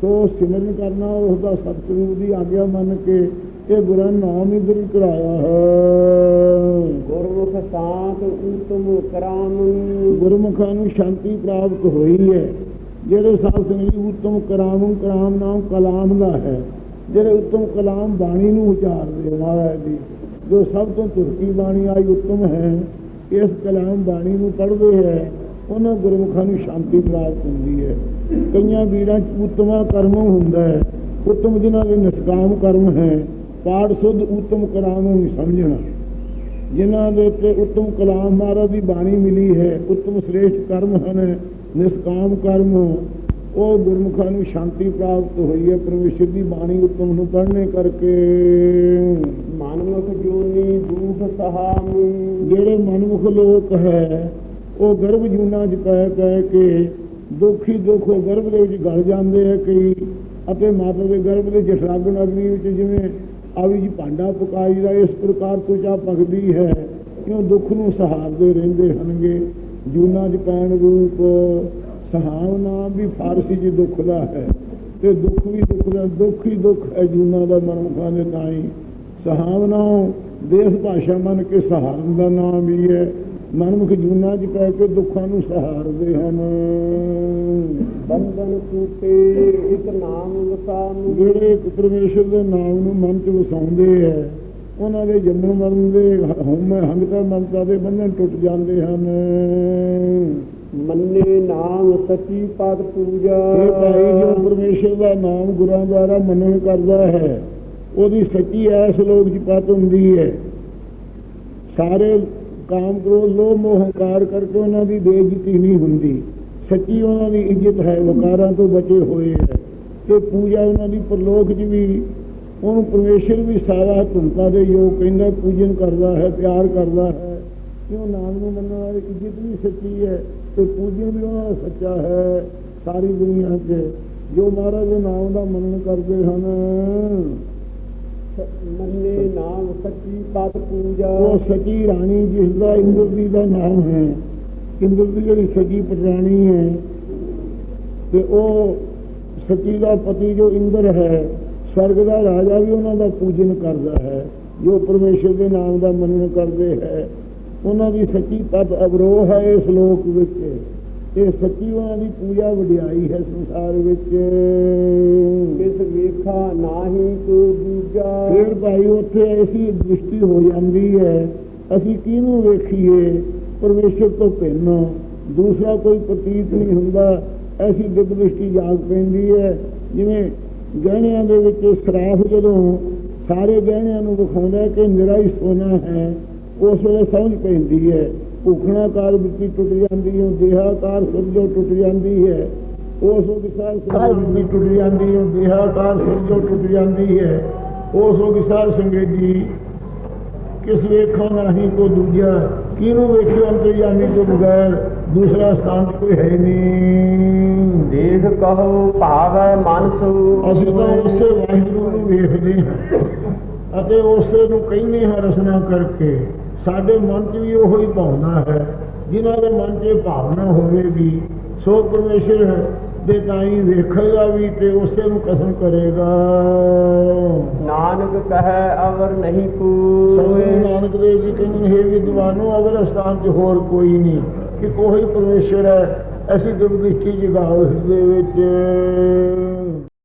ਸੋ ਸਿਮਰਨ ਕਰਨਾ ਉਸ ਦਾ ਸਤਿਰੂਪ ਦੀ ਆਗਿਆ ਮੰਨ ਕੇ ਇਹ ਗੁਰਾਂ ਨਾਮ ਹੀ ਕਰਾਇਆ ਹੈ। ਗੁਰਮੁਖ ਸਾਥ ਉਤਮ ਕਰਾਮ। ਗੁਰਮੁਖਾਂ ਨੂੰ ਸ਼ਾਂਤੀ ਪ੍ਰਾਪਤ ਹੋਈ ਹੈ। ਜਿਹੜੇ ਸਾਧ ਸੰਗਤ ਉਤਮ ਕਰਾਮ ਕਰਾਮ ਨਾਮ ਕਲਾਮ ਦਾ ਹੈ। ਜਿਹੜੇ ਉਤਮ ਕਲਾਮ ਬਾਣੀ ਨੂੰ ਉਚਾਰਦੇ ਮਹਾਰਾਜ ਜੀ। ਜੋ ਸਭ ਤੋਂ ਤੁਰਕੀ ਬਾਣੀ ਆਈ ਉਤਮ ਹੈ, ਇਸ ਕਲਾਮ ਬਾਣੀ ਨੂੰ ਪੜ੍ਹਦੇ ਹੈ, ਉਹਨਾਂ ਗੁਰਮੁਖਾਂ ਨੂੰ ਸ਼ਾਂਤੀ ਪ੍ਰਾਪਤ ਹੁੰਦੀ ਹੈ। ਕਈਆਂ ਵੀਰਾਂ ਚ ਉਤਮਾ ਕਰਮ ਹੁੰਦਾ ਹੈ, ਉਤਮ ਜਿਨ੍ਹਾਂ ਦੇ ਨਿਸ਼ਕਾਮ ਕਰਮ ਹੈ, ਪਾਠ ਸੁਧ ਉਤਮ ਕਲਾਮ ਨੂੰ ਸਮਝਣਾ। ਜਿਨ੍ਹਾਂ ਦੇ ਉੱਤੇ ਉੱਤਮ ਕਲਾਮ ਮਹਾਰਾਜ ਦੀ ਬਾਣੀ ਮਿਲੀ ਹੈ, ਉੱਤਮ ਸ੍ਰੇਸ਼ਟ ਕਰਮ ਹਨ, ਨਿਸ਼ਕਾਮ ਕਰਮ ਉਹ ਗੁਰਮੁਖਾਂ ਨੂੰ ਸ਼ਾਂਤੀ ਪ੍ਰਾਪਤ ਹੋਈ ਹੈ ਪਰਮੇਸ਼ਰ ਦੀ ਬਾਣੀ ਉੱਤਮ ਨੂੰ ਪੜ੍ਹਨੇ ਕਰਕੇ। ਮਨਮੁਖ ਜੋਨੀ ਦੂਖ ਸਹਾਮ ਜਿਹੜੇ ਮਨਮੁਖ ਲੋਕ ਹੈ ਉਹ ਗਰਭ ਜੂਨਾ ਚ ਕਹਿ ਕਹਿ ਕੇ ਦੁਖੀ ਦੁੱਖ ਗਰਭ ਦੇ ਵਿੱਚ ਗਲ ਜਾਂਦੇ ਹੈ ਕਈ ਅਤੇ ਮਾਤਾ ਦੇ ਗਰਭ ਦੇ ਜਠਰਾਗਣ ਅਗਨੀ ਵਿੱਚ ਜਿਵੇਂ ਆਵੀ ਜੀ ਭਾਂਡਾ ਪਕਾਈਦਾ ਇਸ ਪ੍ਰਕਾਰ ਤੁਚਾ ਪਕਦੀ ਹੈ ਕਿਉਂ ਦੁੱਖ ਨੂੰ ਸਹਾਰਦੇ ਰਹਿੰਦੇ ਹਨਗੇ ਜੂਨਾ ਚ ਪੈਣ ਰੂਪ। ਸਹਾਵਨਾ ਵੀ ਫਾਰਸੀ ਚ ਦੁੱਖ ਦਾ ਹੈ ਤੇ ਦੁੱਖ ਵੀ ਦੁੱਖ ਦਾ ਦੁੱਖ ਹੀ ਦੁੱਖ ਹੈ ਜੂਨਾ ਦਾ ਮਨਮੁਖਾਂ ਦੇ ਤਾਈ ਸਹਾਵਨਾ ਦੇਸ਼ ਭਾਸ਼ਾ ਮੰਨ ਕੇ ਸਹਾਰਨ ਦਾ ਨਾਮ ਵੀ ਹੈ। ਮਨਮੁਖ ਜੂਨਾ ਚ ਕਹਿ ਕੇ ਦੁੱਖਾਂ ਨੂੰ ਸਹਾਰਦੇ ਹਨ। ਬੰਧਨ ਟੂਟੇ ਇੱਕ ਨਾਮ ਵਸਾਮ ਜਿਹੜੇ ਇੱਕ ਪਰਮੇਸ਼ਰ ਦੇ ਨਾਮ ਨੂੰ ਮਨ ਚ ਵਸਾਉਂਦੇ ਹੈ ਉਹਨਾਂ ਦੇ ਜਨਮ ਮਰਨ ਦੇ ਹਉਮੈ ਹੰਗਤਾ ਮਮਤਾ ਦੇ ਬੰਧਨ ਟੁੱਟ ਜਾਂਦੇ ਹਨ। ਮੰਨੇ ਨਾਮ ਸੱਚੀ ਪਦ ਪੂਜਾ। ਇਹ ਭਾਈ ਜੋ ਪਰਮੇਸ਼ਰ ਦਾ ਨਾਮ ਗੁਰਾਂ ਦੁਆਰਾ ਮੰਨਣ ਕਰਦਾ ਹੈ, ਉਹਦੀ ਸੱਚੀ ਐਸ ਲੋਕ ਚ ਪਤ ਹੁੰਦੀ ਹੈ। ਸਾਰੇ ਕਾਮ ਕ੍ਰੋਧ, ਲੋਭ, ਮੋਹ, ਹੰਕਾਰ ਕਰਕੇ ਉਹਨਾਂ ਦੀ ਬੇਇੱਜ਼ਤੀ ਨਹੀਂ ਹੁੰਦੀ। ਸੱਚੀ ਉਹਨਾਂ ਦੀ ਇੱਜ਼ਤ ਹੈ, ਵਕਾਰਾਂ ਤੋਂ ਬਚੇ ਹੋਏ ਹੈ। ਤੇ ਪੂਜਾ ਉਹਨਾਂ ਦੀ ਪ੍ਰਲੋਕ 'ਚ ਵੀ, ਉਹਨੂੰ ਪਰਮੇਸ਼ਰ ਵੀ ਸਾਰਾ ਧੁੰਤਾ ਦੇ ਯੋਗ ਕਹਿੰਦਾ, ਪੂਜਨ ਕਰਦਾ ਹੈ, ਪਿਆਰ ਕਰਦਾ ਹੈ। ਕਿਉਂ ਨਾਮ ਨੂੰ ਮੰਨਣ ਵਾਲੀ ਇੱਜ਼ਤ ਵੀ ਸੱਚੀ ਹੈ? ਤੇ ਪੂਜਨ ਵੀ ਉਹਨਾਂ ਦਾ ਸੱਚਾ ਹੈ ਸਾਰੀ ਦੁਨੀਆ 'ਚ। ਜੋ ਮਹਾਰਾਜ ਦੇ ਨਾਮ ਦਾ ਮੰਨਣ ਕਰਦੇ ਹਨ। ਮੰਨੇ ਨਾਮ ਸਚੀ ਪਦ ਪੂਜਾ। ਉਹ ਸਚੀ ਰਾਣੀ ਜਿਸ ਦਾ ਇੰਦਰ ਦੀ ਦਾ ਨਾਮ ਹੈ। ਇੰਦਰ ਦੀ ਜਿਹੜੀ ਸਚੀ ਪ੍ਰਾਣੀ ਹੈ। ਤੇ ਉਹ ਸਚੀ ਦਾ ਪਤੀ ਜੋ ਇੰਦਰ ਹੈ ਸਵਰਗ ਦਾ ਰਾਜਾ ਵੀ ਉਹਨਾਂ ਦਾ ਪੂਜਨ ਕਰਦਾ ਹੈ। ਜੋ ਪਰਮੇਸ਼ਰ ਦੇ ਨਾਮ ਦਾ ਮੰਨਣ ਕਰਦੇ ਹੈ। ਉਹਨਾਂ ਦੀ ਸੱਚੀ ਪਤ ਅਵਰੋਹ ਹੈ ਇਸ ਲੋਕ ਵਿੱਚ। ਇਹ ਸੱਚੀ ਉਹਨਾਂ ਦੀ ਪੂਜਾ ਵਡਿਆਈ ਹੈ ਸੰਸਾਰ ਵਿੱਚ। ਕਿਸ ਵੇਖਾ ਨਾਹੀ ਕੋ ਦੂਜਾ। ਫਿਰ ਭਾਈ ਉੱਥੇ ਐਸੀ ਦ੍ਰਿਸ਼ਟੀ ਹੋ ਜਾਂਦੀ ਹੈ ਅਸੀਂ ਕਿਹਨੂੰ ਵੇਖੀਏ? ਪਰਮੇਸ਼ਰ ਤੋਂ ਭਿੰਨ। ਦੂਸਰਾ ਕੋਈ ਪ੍ਰਤੀਤ ਨਹੀਂ ਹੁੰਦਾ। ਐਸੀ ਦ੍ਰਿਸ਼ਟੀ ਜਾਗ ਪੈਂਦੀ ਹੈ। ਜਿਵੇਂ ਗਹਿਣਿਆਂ ਦੇ ਵਿੱਚ ਸਰਾਫ ਜਦੋਂ ਸਾਰੇ ਗਹਿਣਿਆਂ ਨੂੰ ਵਿਖਾਉਂਦਾ ਕਿ ਨਿਰਾ ਹੀ ਸੋਨਾ ਹੈ ਉਸ ਵੇਲੇ ਸਮਝ ਪੈਂਦੀ ਹੈ। ਭੁਖਣਾਕਾਰ ਵਿੱਚੀ ਟੁੱਟ ਜਾਂਦੀ ਹੈ ਦੇਹਾਕਾਰ ਸਰਜੋ ਟੁੱਟ ਜਾਂਦੀ ਹੈ। ਉਸ ਵਿਸਾਰ ਸਾਰ ਵਿੱਚੀ ਟੁੱਟ ਜਾਂਦੀ ਹੈ ਦੇਹਾਕਾਰ ਸਰਜੋ ਟੁੱਟ ਜਾਂਦੀ ਹੈ। ਉਸ ਵਿਸਾਰ ਸੰਗਤ ਜੀ ਕਿਸ ਵੇਖੋ ਨਹੀਂ ਕੋ ਦੂਜਾ ਕਿਹਨੂੰ ਵੇਖਿਓ ਅੰਤਰਯਾਮੀ ਤੋਂ ਬਗੈਰ ਦੂਸਰਾ ਸਥਾਨ ਕੋਈ ਹੈ ਨਹੀਂ। ਦੇਖ ਕਹੋ ਭਾਵੈ ਮਨ ਸੋ। ਅਸੀਂ ਤਾਂ ਉਸੇ ਵਾਹਿਗੁਰੂ ਨੂੰ ਵੇਖਦੇ ਹਾਂ ਅਤੇ ਉਸੇ ਨੂੰ ਕਹਿੰਦੇ ਹਾਂ ਰਸਨਾ ਕਰਕੇ। ਸਾਡੇ ਮਨ 'ਚ ਵੀ ਉਹੋ ਹੀ ਭਾਵਨਾ ਹੈ ਜਿਨ੍ਹਾਂ ਦੇ ਮਨ 'ਚ ਭਾਵਨਾ ਹੋਵੇਗੀ ਸੋ ਪਰਮੇਸ਼ਰ ਦੇ ਤਾਈ ਵੇਖੇਗਾ ਵੀ ਤੇ ਉਸੇ ਨੂੰ ਕਸਮ ਕਰੇਗਾ। ਨਾਨਕ ਕਹੈ ਅਵਰ ਨਹੀਂ ਕੋ ਸੋਏ ਨਾਨਕ ਦੇਵ ਜੀ ਕਹਿੰਦੇ ਨੇ, ਹੇ ਵਿਦਵਾਨੋ ਅਗਰ ਸਥਾਨ 'ਚ ਹੋਰ ਕੋਈ ਨਹੀਂ ਕਿ ਕੋਈ ਪਰਮੇਸ਼ਰ ਹੈ ਐਸੀ ਦਿਵ ਦ੍ਰਿਸ਼ਟੀ ਜਗਾਓ ਹਿਰਦੇ ਵਿੱਚ।